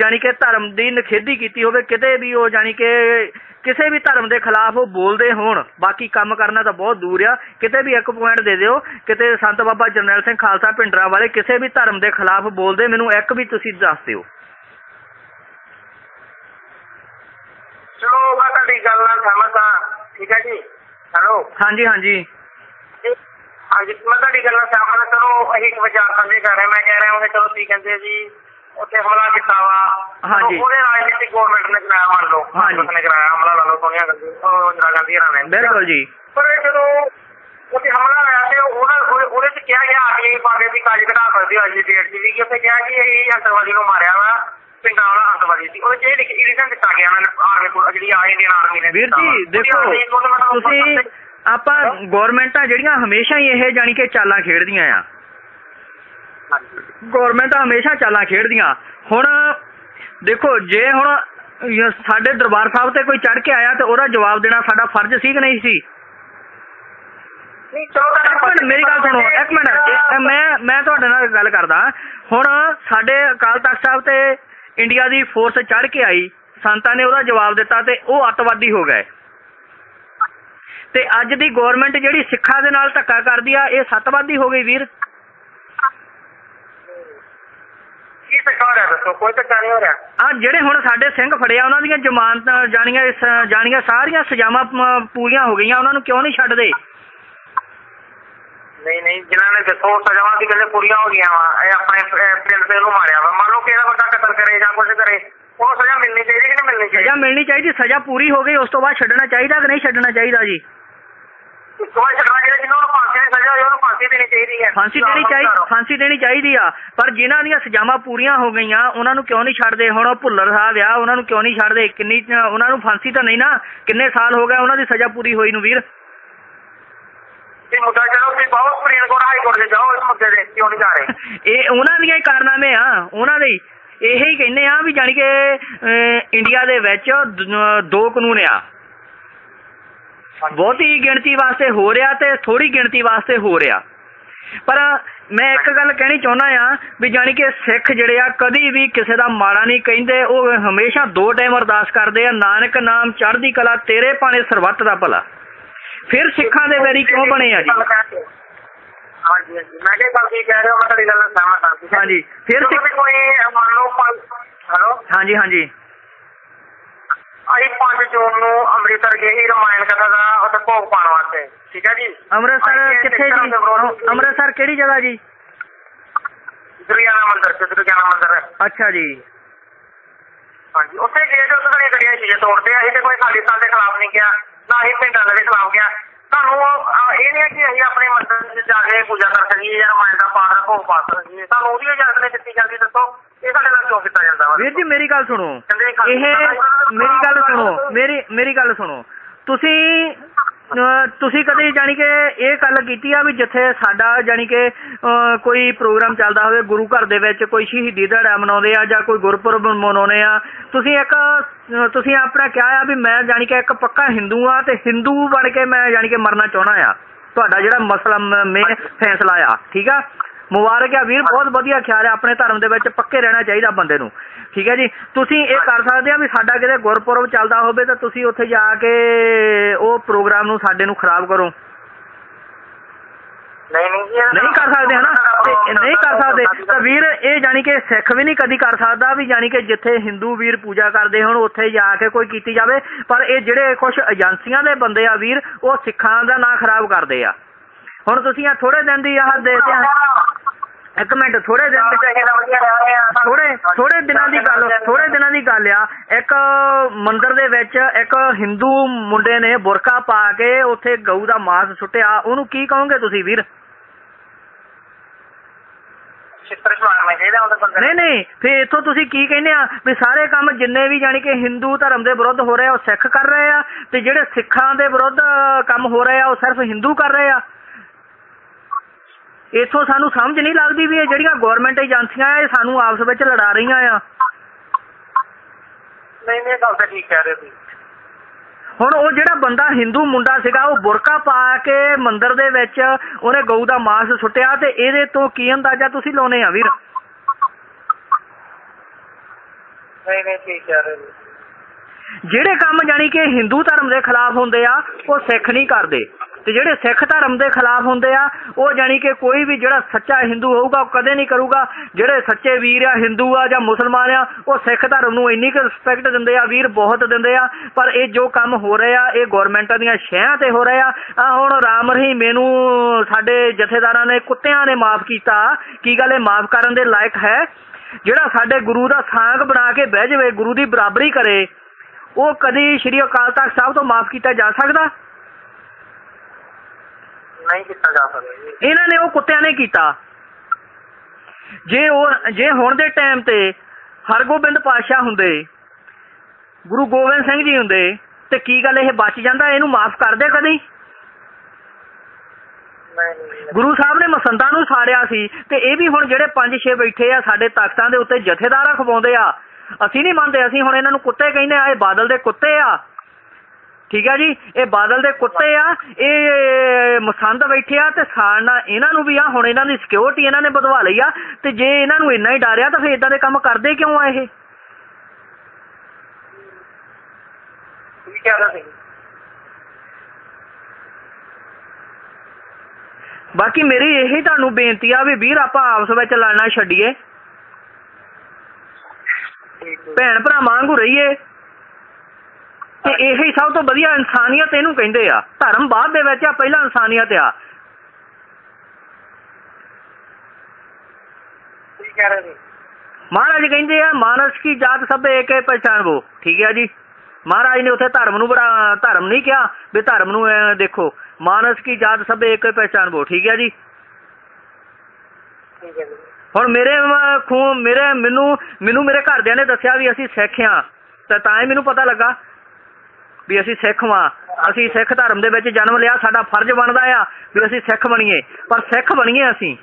Speaker 1: ਜਾਨੀ ਕਿ ਧਰਮ ਦੀ ਨਖੇਦੀ ਕੀਤੀ ਹੋਵੇ ਕਿਤੇ ਵੀ ਉਹ ਜਾਨੀ ਕਿ ਕਿਸੇ ਵੀ ਧਰਮ ਦੇ ਖਿਲਾਫ ਉਹ ਬੋਲਦੇ ਹੋਣ ਬਾਕੀ ਕੰਮ ਕਰਨਾ ਤਾਂ ਬਹੁਤ ਦੂਰ ਆ। ਕਿਤੇ ਵੀ ਇੱਕ ਪੁਆਇੰਟ ਦੇ ਦਿਓ ਕਿਤੇ ਸੰਤ ਬਾਬਾ ਜਰਨੈਲ ਸਿੰਘ ਖਾਲਸਾ ਭਿੰਡਰਾ ਵਾਲੇ ਕਿਸੇ ਵੀ ਧਰਮ ਦੇ ਖਿਲਾਫ ਬੋਲਦੇ ਮੈਨੂੰ ਇੱਕ ਵੀ ਤੁਸੀਂ ਦੱਸ ਦਿਓ।
Speaker 2: ਚਲੋ ਮੈਂ ਤੁਹਾਡੀ ਗੱਲ ਨਾਲ ਸਹਿਮਤ ਹਾਂ। ਠੀਕ ਹੈ ਜੀ? ਹੈਲੋ?
Speaker 1: ਹਾਂਜੀ ਹਾਂਜੀ।
Speaker 2: ਹਾਂਜੀ ਮੈਂ ਤੁਹਾਡੀ ਗੱਲ ਨਾਲ ਸਹਿਮਤ ਹਾਂ। ਚਲੋ ਅਸੀਂ ਇੱਕ ਵਿਚਾਰ ਸਾਂਝੇ ਕਰ ਰਹੇ। ਮੈਂ ਕਹਿ ਰਿਹਾ ਹਾਂ ਚਲੋ ਤੁਸੀਂ ਕਹਿੰਦੇ ਜੀ? ਉੱਥੇ ਹਮਲਾ ਕੀਤਾ ਵਾ।
Speaker 1: ਹਾਂਜੀ।
Speaker 2: ਉਹਦੇ ਰਾਜਨੀਤਿਕ ਗਵਰਨਮੈਂਟ ਨੇ ਕਰਾਇਆ ਮੰਨ ਲਓ।
Speaker 1: ਹਾਂਜੀ।
Speaker 2: ਨੇ ਕਰਾਇਆ ਹਮਲਾ ਲਾ ਲਓ ਸੋਨੀਆ ਗਾਂਧੀ ਉਹ ਇੰਦਰਾ ਗਾਂਧੀ ਹਰਾਂ ਨੇ।
Speaker 1: ਬਿਲਕੁਲ ਜੀ।
Speaker 2: ਪਰ ਜਦੋਂ ਉੱਥੇ ਹਮਲਾ ਹੋਇਆ ਤੇ ਉਹਨਾਂ ਉਹਦੇ- ਚ ਕਿਹਾ ਗਿਆ ਆਰਮੀ ਪਾਗੇ ਦੀ ਕਾਜ ਘਟਾ ਸਕਦੇ ਹੋ ਅੱਜ ਦੀ ਡੇਟ ਦੀ ਕਿ ਉੱਥੇ ਕਿਹਾ ਕਿ ਇਹ ਅੰਤਰਵਾਦੀ ਨੂੰ ਮਾਰਿਆ ਵਾ। ਪਿੰਡਾਂ ਵਾਲਾ ਅੰਤਰਵਾਦੀ ਸੀ। ਉਹਦੇ ਚ ਇਹ ਲਿਖ- ਰੀਜ਼ਨ ਦਿੱਤਾ ਗਿਆ ਉਹਨਾਂ ਨੇ ਆਰਮੀ ਕੋਲ ਜਿਹੜੀ ਆ ਇੰਡੀਅਨ ਆਰਮੀ ਨੇ
Speaker 1: ਵੀਰ
Speaker 2: ਦਿੱਤਾ ਵਾ।
Speaker 1: ਜੀ
Speaker 2: ਉਹਦੀ
Speaker 1: ਦੇਖੋ
Speaker 2: army ਕੋਲ ਮਤਲਬ
Speaker 1: ਤੁਸੀਂ ਆਪਾਂ ਗਵਰਨਮੈਂਟਾਂ ਜਿਹੜੀਆਂ ਹਮੇਸ਼ਾ ਹੀ ਇਹ ਜਾਣੀ ਕਿ ਚਾਲਾਂ ਖੇਡਦੀਆਂ ਆ।
Speaker 2: ਹਾਂਜੀ।
Speaker 1: ਗਵਰਨਮੈਂਟਾਂ ਹਮੇਸ਼ਾ ਚਾਲਾਂ ਖੇਡਦੀਆਂ। ਹੁਣ ਦੇਖੋ ਜੇ ਹੁਣ ਇਹ ਸਾਡੇ ਦਰਬਾਰ ਸਾਹਿਬ ਤੇ ਕੋਈ ਚੜ ਕੇ ਆਇਆ ਤੇ ਉਹਦਾ ਜਵਾਬ ਦੇਣਾ ਸਾਡਾ ਫਰਜ਼ ਸੀ ਕਿ ਨਹੀਂ ਸੀ? ਮੇਰੀ ਗੱਲ ਸੁਣੋ ਇੱਕ ਮਿੰਟ। ਮੈਂ ਮੈਂ ਤੁਹਾਡੇ ਨਾਲ ਗੱਲ ਕਰਦਾ। ਹੁਣ ਸਾਡੇ ਅਕਾਲ ਤਖਤ ਸਾਹਿਬ ਤੇ ਇੰਡੀਆ ਦੀ ਫੋਰਸ ਚੜ ਕੇ ਆਈ ਸੰਤਾਂ ਨੇ ਉਹਦਾ ਜਵਾਬ ਦਿੱਤਾ ਤੇ ਉਹ ਅੱਤਵਾਦੀ ਹੋ ਗਏ। ਤੇ ਅੱਜ ਦੀ ਗਵਰਨਮੈਂਟ ਜਿਹੜੀ ਸਿੱਖਾਂ ਦੇ ਨਾਲ ਧੱਕਾ ਕਰਦੀ ਆ ਇਹ ਸੱਤਵਾਦੀ ਹੋ ਗਈ ਵੀਰ।
Speaker 2: ਕੀ ਧੱਕਾ ਹੋ ਦੱਸੋ ਕੋਈ ਧੱਕਾ ਨਹੀਂ ਹੋ ਰਿਹਾ।
Speaker 1: ਆ ਜਿਹੜੇ ਹੁਣ ਸਾਡੇ ਸਿੰਘ ਫੜਿਆ ਉਹਨਾਂ ਦੀਆਂ ਜ਼ਮਾਨਤਾਂ ਜਾਣੀਆਂ ਜਾਣੀਆਂ ਸਾਰੀਆਂ ਸਜ਼ਾਵਾਂ ਪੂਰੀਆਂ ਹੋ ਗਈਆਂ ਉਹਨਾਂ ਨੂੰ ਕਿਉਂ ਨਹੀਂ ਛੱਡਦੇ?
Speaker 2: ਨਹੀਂ ਨਹੀਂ ਜਿਨ੍ਹਾਂ ਨੇ ਦੱਸੋ ਸਜ਼ਾਵਾਂ ਦੀ ਕਹਿੰਦੇ ਪੂਰੀਆਂ ਹੋ ਗਈਆਂ ਵਾ। ਇਹ ਆਪਣੇ ਪਿੰਡ ਦੇ ਨੂੰ ਮਾਰਿਆ ਵਾ। ਮੰਨ ਲਓ ਕਿ ਇਹਦਾ ਬੰਦਾ ਕਤਲ ਕਰੇ ਜਾਂ ਕੁਝ ਕਰੇ ਉਹ ਸਜ਼ਾ ਮਿਲਣੀ ਚਾਹੀਦੀ ਕਿ ਨਹੀਂ ਮਿਲਣੀ ਚਾਹੀਦੀ?
Speaker 1: ਸਜ਼ਾ ਮਿਲਣੀ ਚਾਹੀਦੀ ਸਜ਼ਾ ਪੂਰੀ ਹੋ ਗਈ ਉਸ ਤੋਂ ਬਾਅਦ ਛੱਡਣਾ ਚਾਹੀਦਾ ਕਿ ਨਹੀਂ ਛੱਡਣਾ ਚਾਹੀਦਾ ਜੀ?
Speaker 2: ਫਾਂਸੀ ਦੇਣੀ ਚਾਹੀਦੀ
Speaker 1: ਫਾਂਸੀ ਦੇਣੀ ਚਾਹੀਦੀ ਫਾਂਸੀ ਦੇਣੀ ਚਾਹੀਦੀ ਆ। ਪਰ ਜਿਨ੍ਹਾਂ ਦੀਆਂ ਸਜ਼ਾਵਾਂ ਪੂਰੀਆਂ ਹੋ ਗਈਆਂ ਉਹਨਾਂ ਨੂੰ ਕਿਉਂ ਨਹੀਂ ਛੱਡਦੇ? ਹੁਣ ਉਹ ਭੁੱਲਰ ਸਾਹਿਬ ਆ ਉਹਨਾਂ ਨੂੰ ਕਿਉਂ ਨਹੀਂ ਛੱਡਦੇ? ਕਿੰਨੀ ਉਹਨਾਂ ਨੂੰ ਫਾਂਸੀ ਤਾਂ ਨਹੀਂ ਨਾ ਕਿੰਨੇ ਸਾਲ ਹੋ ਗਏ ਉਹਨਾਂ ਦੀ ਸਜ਼ਾ ਪੂਰੀ ਹੋਈ ਨੂੰ ਵੀਰ।
Speaker 2: ਇਹ ਮੁੱਦਾ ਚਲੋ ਤੁਸੀਂ ਬਹੁਤ ਸੁਪਰੀਮ ਕੋਰਟ ਹਾਈ ਕੋਰਟ ਦੇ ਜਾਓ ਇਸ ਮੁੱਦੇ ਦੇ ਕਿਉਂ ਨਹੀਂ ਜਾ ਰਹੇ?
Speaker 1: ਇਹ ਉਹਨਾਂ ਦੀਆਂ ਹੀ ਕਾਰਨਾਮੇ ਆ ਉਹਨਾਂ ਦੇ ਇਹ ਹੀ ਕਹਿੰਦੇ ਆ ਵੀ ਜਾਣੀ ਕਿ ਇੰਡੀਆ ਦੇ ਵਿੱਚ ਦ- ਕਾਨੂੰਨ ਆ। ਬਹੁਤੀ ਗਿਣਤੀ ਵਾਸਤੇ ਹੋ ਰਿਹਾ ਤੇ ਥੋੜੀ ਗਿਣਤੀ ਵਾਸਤੇ ਹੋ ਰਿਹਾ। ਪਰ ਮੈਂ ਇੱਕ ਗੱਲ ਕਹਿਣੀ ਚਾਹੁੰਦਾ ਆ ਵੀ ਜਾਣੀ ਕਿ ਸਿੱਖ ਜਿਹੜੇ ਆ ਕਦੀ ਵੀ ਕਿਸੇ ਦਾ ਮਾੜਾ ਨਹੀਂ ਕਹਿੰਦੇ ਉਹ ਹਮੇਸ਼ਾ ਦੋ ਟਾਈਮ ਅਰਦਾਸ ਕਰਦੇ ਆ ਨਾਨਕ ਨਾਮ ਚੜ੍ਹਦੀ ਕਲਾ ਤੇਰੇ ਭਾਣੇ ਸਰਬੱਤ ਦਾ ਭਲਾ। ਫਿਰ ਸਿੱਖਾਂ ਦੇ ਵੈਰੀ ਕਿਉਂ ਬਣੇ ਆ ਜੀ?
Speaker 2: ਹਾਂਜੀ ਹਾਂਜੀ। ਮੈਂ ਕਿਹਾ ਗੱਲ ਕੀ ਕਹਿ ਰਹੇ ਹੋ ਮੈਂ ਤੁਹਾਡੀ ਗੱਲ ਨਾਲ ਸਹਿਮਤ ਹਾਂ। ਠੀਕ ਹੈ
Speaker 1: ਹਾਂਜੀ। ਫਿਰ
Speaker 2: ਜਦੋਂ
Speaker 1: ਸਿੱਖ
Speaker 2: ਵੀ ਕੋਈ ਮੰਨ ਲਓ ਹੈਲੋ?
Speaker 1: ਹਾਂਜੀ ਹਾਂਜੀ।
Speaker 2: ਅਸੀਂ 5 ਜੂਨ ਨੂੰ ਅੰਮ੍ਰਿਤਸਰ ਗਏ ਸੀ ਰਮਾਇਣ ਕਥਾ ਦਾ ਉੱਥੇ ਭੋਗ ਪਾਉਣ ਵਾਸਤੇ। ਠੀਕ ਹੈ ਜੀ?
Speaker 1: ਅੰਮ੍ਰਿਤਸਰ ਕਿੱਥੇ ਜੀ? ਅੰਮ੍ਰਿਤਸਰ ਕਿਹੜੀ ਜਗ੍ਹਾ ਜੀ?
Speaker 2: ਦੁਰਗਿਆਨਾ ਮੰਦਿਰ ਤੇ ਦੁਰਗਿਆਨਾ ਮੰਦਿਰ।
Speaker 1: ਅੱਛਾ ਜੀ।
Speaker 2: ਹਾਂਜੀ ਉੱਥੇ ਗਏ ਤੇ ਉੱਥੇ ਸਾਡੀਆਂ ਗੱਡੀਆਂ ਸ਼ੀਸ਼ੇ ਤੋੜਦੇ ਆ। ਅਸੀਂ ਤੇ ਕੋਈ ਖਾਲਿਸਤਾਨ ਦੇ ਖਿਲਾਫ ਨਹੀਂ ਗਿਆ। ਨਾ ਹੀ ਪਿੰਡਾਂ ਦੇ ਖਿਲਾਫ ਗਿਆ ਤੁਹਾਨੂੰ ਇਹ ਨਹੀਂ ਕਿ ਅਸੀਂ ਆਪਣੇ ਮੰਦਰ 'ਚ ਜਾ ਕੇ ਪੂਜਾ ਕਰ ਸਕੀਏ ਜਾਂ ਰਾਮਾਇਣ ਦਾ ਪਾਠ ਦਾ ਭੋਗ ਪਾ ਸਕੀਏ। ਸਾਨੂੰ ਉਹਦੀ ਇਜਾਜ਼ਤ ਨਹੀਂ ਦਿੱਤੀ ਜਾਂਦੀ ਦੱਸੋ। ਇਹ ਸਾਡੇ ਨਾਲ ਕਿਉਂ ਕੀਤਾ ਜਾਂਦਾ ਵਾ?
Speaker 1: ਵੀਰ ਜੀ ਮੇਰੀ ਗੱਲ ਸੁਣੋ। ਇਹ ਮੇਰੀ ਗੱਲ ਸੁਣੋ। ਮੇਰੀ ਮੇਰੀ ਗੱਲ ਸੁਣੋ। ਤੁਸੀਂ ਤੁਸੀਂ ਕਦੇ ਜਾਣੀ ਕਿ ਇਹ ਗੱਲ ਕੀਤੀ ਆ ਵੀ ਜਿੱਥੇ ਸਾਡਾ ਜਾਣੀ ਕਿ ਕੋਈ ਪ੍ਰੋਗਰਾਮ ਚੱਲਦਾ ਹੋਵੇ, ਗੁਰੂ ਘਰ ਦੇ ਵਿੱਚ ਕੋਈ ਸ਼ਹੀਦੀ ਦਿਹਾੜਾ ਮਨਾਉਂਦੇ ਆ ਜਾਂ ਕੋਈ ਗੁਰਪੁਰਬ ਮਨਾਉਂਦੇ ਆ, ਤੁਸੀਂ ਇੱਕ ਤੁਸੀਂ ਆਪਣਾ ਕਿਹਾ ਆ ਵੀ ਮੈਂ ਜਾਣੀ ਕਿ ਇੱਕ ਪੱਕਾ ਹਿੰਦੂ ਆ ਤੇ ਹਿੰਦੂ ਬਣ ਕੇ ਮੈਂ ਜਾਣੀ ਕਿ ਮਰਨਾ ਚਾਹਣਾ ਆ। ਤੁਹਾਡਾ ਜਿਹੜਾ ਮਸਲਾ ਮੇਨ ਫੈਸਲਾ ਆ, ਠੀਕ ਆ? ਮੁਬਾਰਕ ਆ ਵੀਰ ਬਹੁਤ ਵਧੀਆ ਖਿਆਲ ਹੈ ਆਪਣੇ ਧਰਮ ਦੇ ਵਿੱਚ ਪੱਕੇ ਰਹਿਣਾ ਚਾਹੀਦਾ ਬੰਦੇ ਨੂੰ। ਠੀਕ ਹੈ ਜੀ? ਤੁਸੀਂ ਇਹ ਕਰ ਸਕਦੇ ਆ ਵੀ ਸਾਡਾ ਕਿਤੇ ਗੁਰਪੁਰਬ ਚੱਲਦਾ ਹੋਵੇ ਤਾਂ ਤੁਸੀਂ ਉੱਥੇ ਜਾ ਕੇ ਉਹ ਪ੍ਰੋਗਰਾਮ ਨੂੰ ਸਾਡੇ ਨੂੰ ਖਰਾਬ ਕਰੋ।
Speaker 2: ਨਹੀਂ
Speaker 1: ਕਰ ਸਕਦੇ ਹਨਾ? ਨਹੀਂ ਕਰ ਸਕਦੇ। ਤਾਂ ਵੀਰ ਇਹ ਜਾਣੀ ਕਿ ਸਿੱਖ ਵੀ ਨਹੀਂ ਕਦੀ ਕਰ ਸਕਦਾ ਵੀ ਜਾਣੀ ਕਿ ਜਿੱਥੇ ਹਿੰਦੂ ਵੀਰ ਪੂਜਾ ਕਰਦੇ ਹੋਣ ਉੱਥੇ ਜਾ ਕੇ ਕੋਈ ਕੀਤੀ ਜਾਵੇ। ਪਰ ਇਹ ਜਿਹੜੇ ਕੁਝ ਏਜੰਸੀਆਂ ਦੇ ਬੰਦੇ ਆ ਵੀਰ ਉਹ ਸਿੱਖਾਂ ਦਾ ਨਾਂ ਖਰਾਬ ਕਰਦੇ ਆ। ਹੁਣ ਤੁਸੀਂ ਆ ਥੋੜੇ ਦਿਨ ਦੀ ਆਹ ਦੇ ਤੇ ਇੱਕ ਮਿੰਟ ਥੋੜੇ ਦਿਨ ਥੋੜੇ ਥੋੜੇ ਦਿਨਾਂ ਦੀ ਗੱਲ ਥੋੜੇ ਦਿਨਾਂ ਦੀ ਗੱਲ ਆ। ਇੱਕ ਮੰਦਿਰ ਦੇ ਵਿੱਚ ਇੱਕ ਹਿੰਦੂ ਮੁੰਡੇ ਨੇ ਬੁਰਕਾ ਪਾ ਕੇ ਉੱਥੇ ਗਊ ਦਾ ਮਾਸ ਸੁੱਟਿਆ। ਉਹਨੂੰ ਕੀ ਕਹੋਗੇ ਤੁਸੀਂ ਵੀਰ? ਨਹੀਂ ਨਹੀਂ। ਫੇ ਇੱਥੋਂ ਤੁਸੀਂ ਕੀ ਕਹਿੰਦੇ ਆ? ਵੀ ਸਾਰੇ ਕੰਮ ਜਿੰਨੇ ਵੀ ਜਾਣੀ ਕਿ ਹਿੰਦੂ ਧਰਮ ਦੇ ਵਿਰੁੱਧ ਹੋ ਰਹੇ ਆ, ਉਹ ਸਿੱਖ ਕਰ ਰਹੇ ਆ ਤੇ ਜਿਹੜੇ ਸਿੱਖਾਂ ਦੇ ਵਿਰੁੱਧ ਕੰਮ ਹੋ ਰਹੇ ਆ, ਉਹ ਸਿਰਫ ਹਿੰਦੂ ਕਰ ਰਹੇ ਆ। ਇੱਥੋਂ ਸਾਨੂੰ ਸਮਝ ਨਹੀਂ ਲੱਗਦੀ ਵੀ ਇਹ ਜਿਹੜੀਆਂ ਗਵਰਨਮੈਂਟ ਏਜੰਸੀਆਂ ਆ ਇਹ ਸਾਨੂੰ ਆਪਸ ਵਿੱਚ ਲੜਾ ਰਹੀਆਂ ਆ।
Speaker 2: ਨਹੀਂ ਨਹੀਂ ਗੱਲ ਤਾਂ ਠੀਕ ਕਹਿ ਰਹੇ ਤੁਸੀਂ।
Speaker 1: ਹੁਣ ਉਹ ਜਿਹੜਾ ਬੰਦਾ ਹਿੰਦੂ ਮੁੰਡਾ ਸੀਗਾ ਉਹ ਬੁਰਕਾ ਪਾ ਕੇ ਮੰਦਿਰ ਦੇ ਵਿੱਚ ਉਹਨੇ ਗਊ ਦਾ ਮਾਂਸ ਸੁੱਟਿਆ ਤੇ ਇਹਦੇ ਤੋਂ ਕੀ ਅੰਦਾਜ਼ਾ ਤੁਸੀਂ ਲਾਉਨੇ ਆ ਵੀਰ?
Speaker 2: ਨਹੀਂ ਨਹੀਂ ਠੀਕ ਕਹਿ ਰਹੇ ਤੁਸੀਂ।
Speaker 1: ਜਿਹੜੇ ਕੰਮ ਜਾਣੀ ਕਿ ਹਿੰਦੂ ਧਰਮ ਦੇ ਖਿਲਾਫ ਹੁੰਦੇ ਆ ਉਹ ਸਿੱਖ ਨਹੀਂ ਕਰਦੇ। ਤੇ ਜਿਹੜੇ ਸਿੱਖ ਧਰਮ ਦੇ ਖਿਲਾਫ ਹੁੰਦੇ ਆ, ਉਹ ਜਾਣੀ ਕਿ ਕੋਈ ਵੀ ਜਿਹੜਾ ਸੱਚਾ ਹਿੰਦੂ ਹੋਊਗਾ, ਉਹ ਕਦੇ ਨਹੀਂ ਕਰੂਗਾ। ਜਿਹੜੇ ਸੱਚੇ ਵੀਰ ਆ ਹਿੰਦੂ ਆ ਜਾਂ ਮੁਸਲਮਾਨ ਆ, ਉਹ ਸਿੱਖ ਧਰਮ ਨੂੰ ਇੰਨੀ ਕੁ ਰਿਸਪੈਕਟ ਦਿੰਦੇ ਆ, ਵੀਰ ਬਹੁਤ ਦਿੰਦੇ ਆ, ਪਰ ਇਹ ਜੋ ਕੰਮ ਹੋ ਰਹੇ ਆ, ਇਹ ਗਵਰਨਮੈਂਟਾਂ ਦੀਆਂ ਸ਼ਹਿਆਂ ਤੇ ਹੋ ਰਹੇ ਆ। ਹੁਣ ਰਾਮ ਰਹੀਮੇ ਨੂੰ ਸਾਡੇ ਜਥੇਦਾਰਾਂ ਨੇ ਕੁੱਤਿਆਂ ਨੇ ਮਾਫ ਕੀਤਾ। ਕੀ ਗੱਲ ਇਹ ਮਾਫ ਕਰਨ ਦੇ ਲਾਇਕ ਹੈ? ਜਿਹੜਾ ਸਾਡੇ ਗੁਰੂ ਦਾ ਸਾਂਗ ਬਣਾ ਕੇ ਬਹਿ ਜਾਵੇ, ਗੁਰੂ ਦੀ ਬਰਾਬਰੀ ਕਰੇ, ਉਹ ਕਦੀ ਸ਼੍ਰੀ ਅਕਾਲ ਤਖਤ ਸਾਹਿਬ ਤੋਂ ਮਾਫ ਕੀਤਾ ਜਾ ਸਕਦਾ?
Speaker 2: ਨਹੀਂ ਕੀਤਾ ਜਾ ਸਕਦਾ ਜੀ।
Speaker 1: ਇਹਨਾਂ ਨੇ ਉਹ ਕੁੱਤਿਆਂ ਨੇ ਕੀਤਾ। ਜੇ ਉਹ ਜੇ ਹੁਣ ਦੇ ਟਾਈਮ ਤੇ ਹਰਗੋਬਿੰਦ ਪਾਤਸ਼ਾਹ ਹੁੰਦੇ ਗੁਰੂ ਗੋਬਿੰਦ ਸਿੰਘ ਜੀ ਹੁੰਦੇ ਤੇ ਕੀ ਗੱਲ ਇਹ ਬਚ ਜਾਂਦਾ? ਇਹਨੂੰ ਮਾਫ ਕਰਦੇ ਕਦੀ? ਗੁਰੂ ਸਾਹਿਬ ਨੇ ਮਸੰਦਾਂ ਨੂੰ ਸਾੜਿਆ ਸੀ ਤੇ ਇਹ ਵੀ ਹੁਣ ਜਿਹੜੇ ਪੰਜ ਛੇ ਬੈਠੇ ਆ ਸਾਡੇ ਤਖਤਾਂ ਦੇ ਉੱਤੇ ਜਥੇਦਾਰਾਂ ਖਵਾਉਂਦੇ ਆ। ਅਸੀਂ ਨਹੀਂ ਮੰਨਦੇ ਅਸੀਂ ਹੁਣ ਇਹਨਾਂ ਨੂੰ ਕੁੱਤੇ ਕਹਿੰਦੇ ਆ ਇਹ ਬਾਦਲ ਦੇ ਕੁੱਤੇ ਆ। ਠੀਕ ਆ ਜੀ? ਇਹ ਬਾਦਲ ਦੇ ਕੁੱਤੇ ਆ ਇਹ ਮਸੰਦ ਬੈਠੇ ਆ ਤੇ ਸਾੜਨਾ ਇਹਨਾਂ ਨੂੰ ਵੀ ਆ ਹੁਣ ਇਹਨਾਂ ਦੀ ਸਿਕਿਉਰਿਟੀ ਇਹਨਾਂ ਨੇ ਵਧਵਾ ਲਈ ਆ ਤੇ ਜੇ ਇਹਨਾਂ ਨੂੰ ਇੰਨਾ ਹੀ ਡਰਿਆ ਤਾਂ ਫੇਰ ਇਦਾਂ ਦੇ ਕੰਮ ਕਰਦੇ ਕਿਉਂ ਆ ਇਹ? ਬਾਕੀ ਮੇਰੀ ਇਹੀ ਤੁਹਾਨੂੰ ਬੇਨਤੀ ਆ ਵੀ ਵੀਰ ਆਪਾਂ ਆਪਸ ਵਿੱਚ ਲੜਨਾ ਛੱਡੀਏ।
Speaker 2: ਹੈ।
Speaker 1: ਭੈਣ ਭਰਾ ਵਾਂਗੂ ਰਹੀਏ। ਤੇ ਇਹੀ ਸਭ ਤੋਂ ਵਧੀਆ ਇਨਸਾਨੀਅਤ ਇਹਨੂੰ ਕਹਿੰਦੇ ਆ। ਧਰਮ ਬਾਅਦ ਦੇ ਵਿੱਚ ਆ ਪਹਿਲਾਂ ਇਨਸਾਨੀਅਤ ਆ। ਮਹਾਰਾਜ ਕਹਿੰਦੇ ਆ ਮਾਨਸ ਕੀ ਜਾਤ ਸਭ ਏਕੇ ਪਹਿਚਾਨਵੋ ਠੀਕ ਹੈ ਜੀ। ਮਹਾਰਾਜ ਨੇ ਉੱਥੇ ਧਰਮ ਨੂੰ ਬੜਾ ਧਰਮ ਨਹੀਂ ਕਿਹਾ ਵੀ ਧਰਮ ਨੂੰ ਐਂ ਦੇਖੋ ਮਾਨਸ ਕੀ ਜਾਤ ਸਭ ਠੀਕ ਹੈ ਜੀ।
Speaker 2: ਠੀਕ ਹੈ ਜੀ।
Speaker 1: ਹੁਣ ਮੇਰੇ ਖੂਨ ਮੇਰੇ ਮੈਨੂੰ ਮੈਨੂੰ ਮੇਰੇ ਘਰਦਿਆਂ ਨੇ ਦੱਸਿਆ ਵੀ ਅਸੀਂ ਸਿੱਖ ਆ ਤਾਂ ਤਾਂ ਹੀ ਮੈਨੂੰ ਪਤਾ ਲੱਗਾ। ਵੀ ਅਸੀਂ ਸਿੱਖ ਵਾਂ। ਅਸੀਂ ਸਿੱਖ ਧਰਮ ਦੇ ਵਿੱਚ ਜਨਮ ਲਿਆ ਸਾਡਾ ਫਰਜ਼ ਬਣਦਾ ਆ ਵੀ ਅਸੀਂ ਸਿੱਖ ਬਣੀਏ। ਪਰ ਸਿੱਖ ਬਣੀਏ ਅਸੀਂ?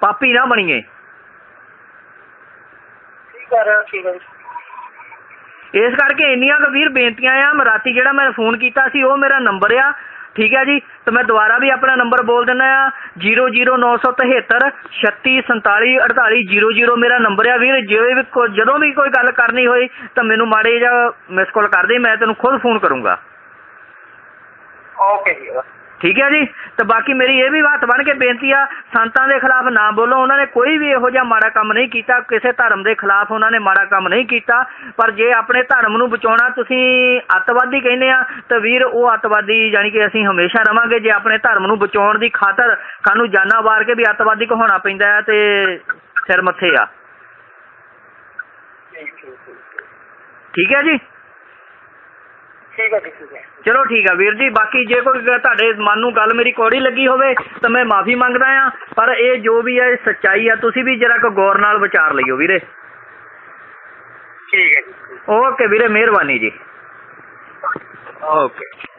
Speaker 1: ਪਾਪੀ ਨਾ ਬਣੀਏ।
Speaker 2: ਹੋ ਹੈ
Speaker 1: ਇਸ ਕਰਕੇ ਇੰਨੀਆਂ ਵੀਰ ਬੇਨਤੀਆਂ ਆ ਮੈਂ ਰਾਤੀ ਜਿਹੜਾ ਮੈਂ ਫੋਨ ਕੀਤਾ ਸੀ ਉਹ ਮੇਰਾ ਨੰਬਰ ਆ। ਠੀਕ ਹੈ ਜੀ? ਤੇ ਮੈਂ ਦੁਬਾਰਾ ਵੀ ਆਪਣਾ ਨੰਬਰ ਬੋਲ ਦਿੰਦਾ ਆ 00973 36474800 ਮੇਰਾ ਨੰਬਰ ਆ ਵੀਰ। ਜਿਵੇਂ ਵੀ ਜਦੋਂ ਵੀ ਕੋਈ ਗੱਲ ਕਰਨੀ ਹੋਈ, ਤਾਂ ਮੈਨੂੰ ਮਾੜੇ ਜਿਹਾ ਮਿਸ ਕਾਲ ਕਰ ਦੇ, ਮੈਂ ਤੈਨੂੰ ਖੁਦ ਫੋਨ ਕਰੂੰਗਾ।
Speaker 2: ਓਕੇ ਜੀ।
Speaker 1: ਠੀਕ ਹੈ ਜੀ? ਤੇ ਬਾਕੀ ਮੇਰੀ ਇਹ ਵੀ ਬਾਤ ਬਣ ਕੇ ਬੇਨਤੀ ਆ, ਸੰਤਾਂ ਦੇ ਖਿਲਾਫ ਨਾ ਬੋਲੋ। ਉਹਨਾਂ ਨੇ ਕੋਈ ਵੀ ਇਹੋ ਜਿਹਾ ਮਾੜਾ ਕੰਮ ਨਹੀਂ ਕੀਤਾ, ਕਿਸੇ ਧਰਮ ਦੇ ਖਿਲਾਫ ਉਹਨਾਂ ਨੇ ਮਾੜਾ ਕੰਮ ਨਹੀਂ ਕੀਤਾ। ਪਰ ਜੇ ਆਪਣੇ ਧਰਮ ਨੂੰ ਬਚਾਉਣਾ ਤੁਸੀਂ ਅੱਤਵਾਦੀ ਕਹਿੰਦੇ ਆ, ਤਾਂ ਵੀਰ, ਉਹ ਅੱਤਵਾਦੀ ਯਾਨੀ ਕਿ ਅਸੀਂ ਹਮੇਸ਼ਾ ਰਵਾਂਗੇ। ਜੇ ਆਪਣੇ ਧਰਮ ਨੂੰ ਬਚਾਉਣ ਦੀ ਖਾਤਰ ਸਾਨੂੰ ਜਾਨਾਂ ਵਾਰ ਕੇ ਵੀ ਅੱਤਵਾਦੀ ਕਹਾਉਣਾ ਪੈਂਦਾ ਹੈ, ਤੇ ਸਿਰ ਮੱਥੇ ਆ।
Speaker 2: ਠੀਕ
Speaker 1: ਠੀਕ ਹੈ ਜੀ?
Speaker 2: ਠੀਕ ਹੈ ਜੀ ਠੀਕ ਹੈ
Speaker 1: ਚਲੋ ਠੀਕ ਆ ਵੀਰ ਜੀ ਬਾਕੀ ਜੇ ਕੋਈ ਤੁਹਾਡੇ ਮਨ ਨੂੰ ਗੱਲ ਮੇਰੀ ਕੋੜੀ ਲੱਗੀ ਹੋਵੇ ਤਾਂ ਮੈਂ ਮਾਫੀ ਮੰਗਦਾ ਆ ਪਰ ਇਹ ਜੋ ਵੀ ਹੈ ਇਹ ਸੱਚਾਈ ਆ ਤੁਸੀਂ ਵੀ ਜਰਾ ਕੋ ਗੌਰ ਨਾਲ ਵਿਚਾਰ ਲਈਓ ਵੀਰੇ।
Speaker 2: ਠੀਕ ਹੈ ਜੀ।
Speaker 1: ਓਕੇ ਵੀਰੇ ਮਿਹਰਬਾਨੀ ਜੀ। ਓਕੇ।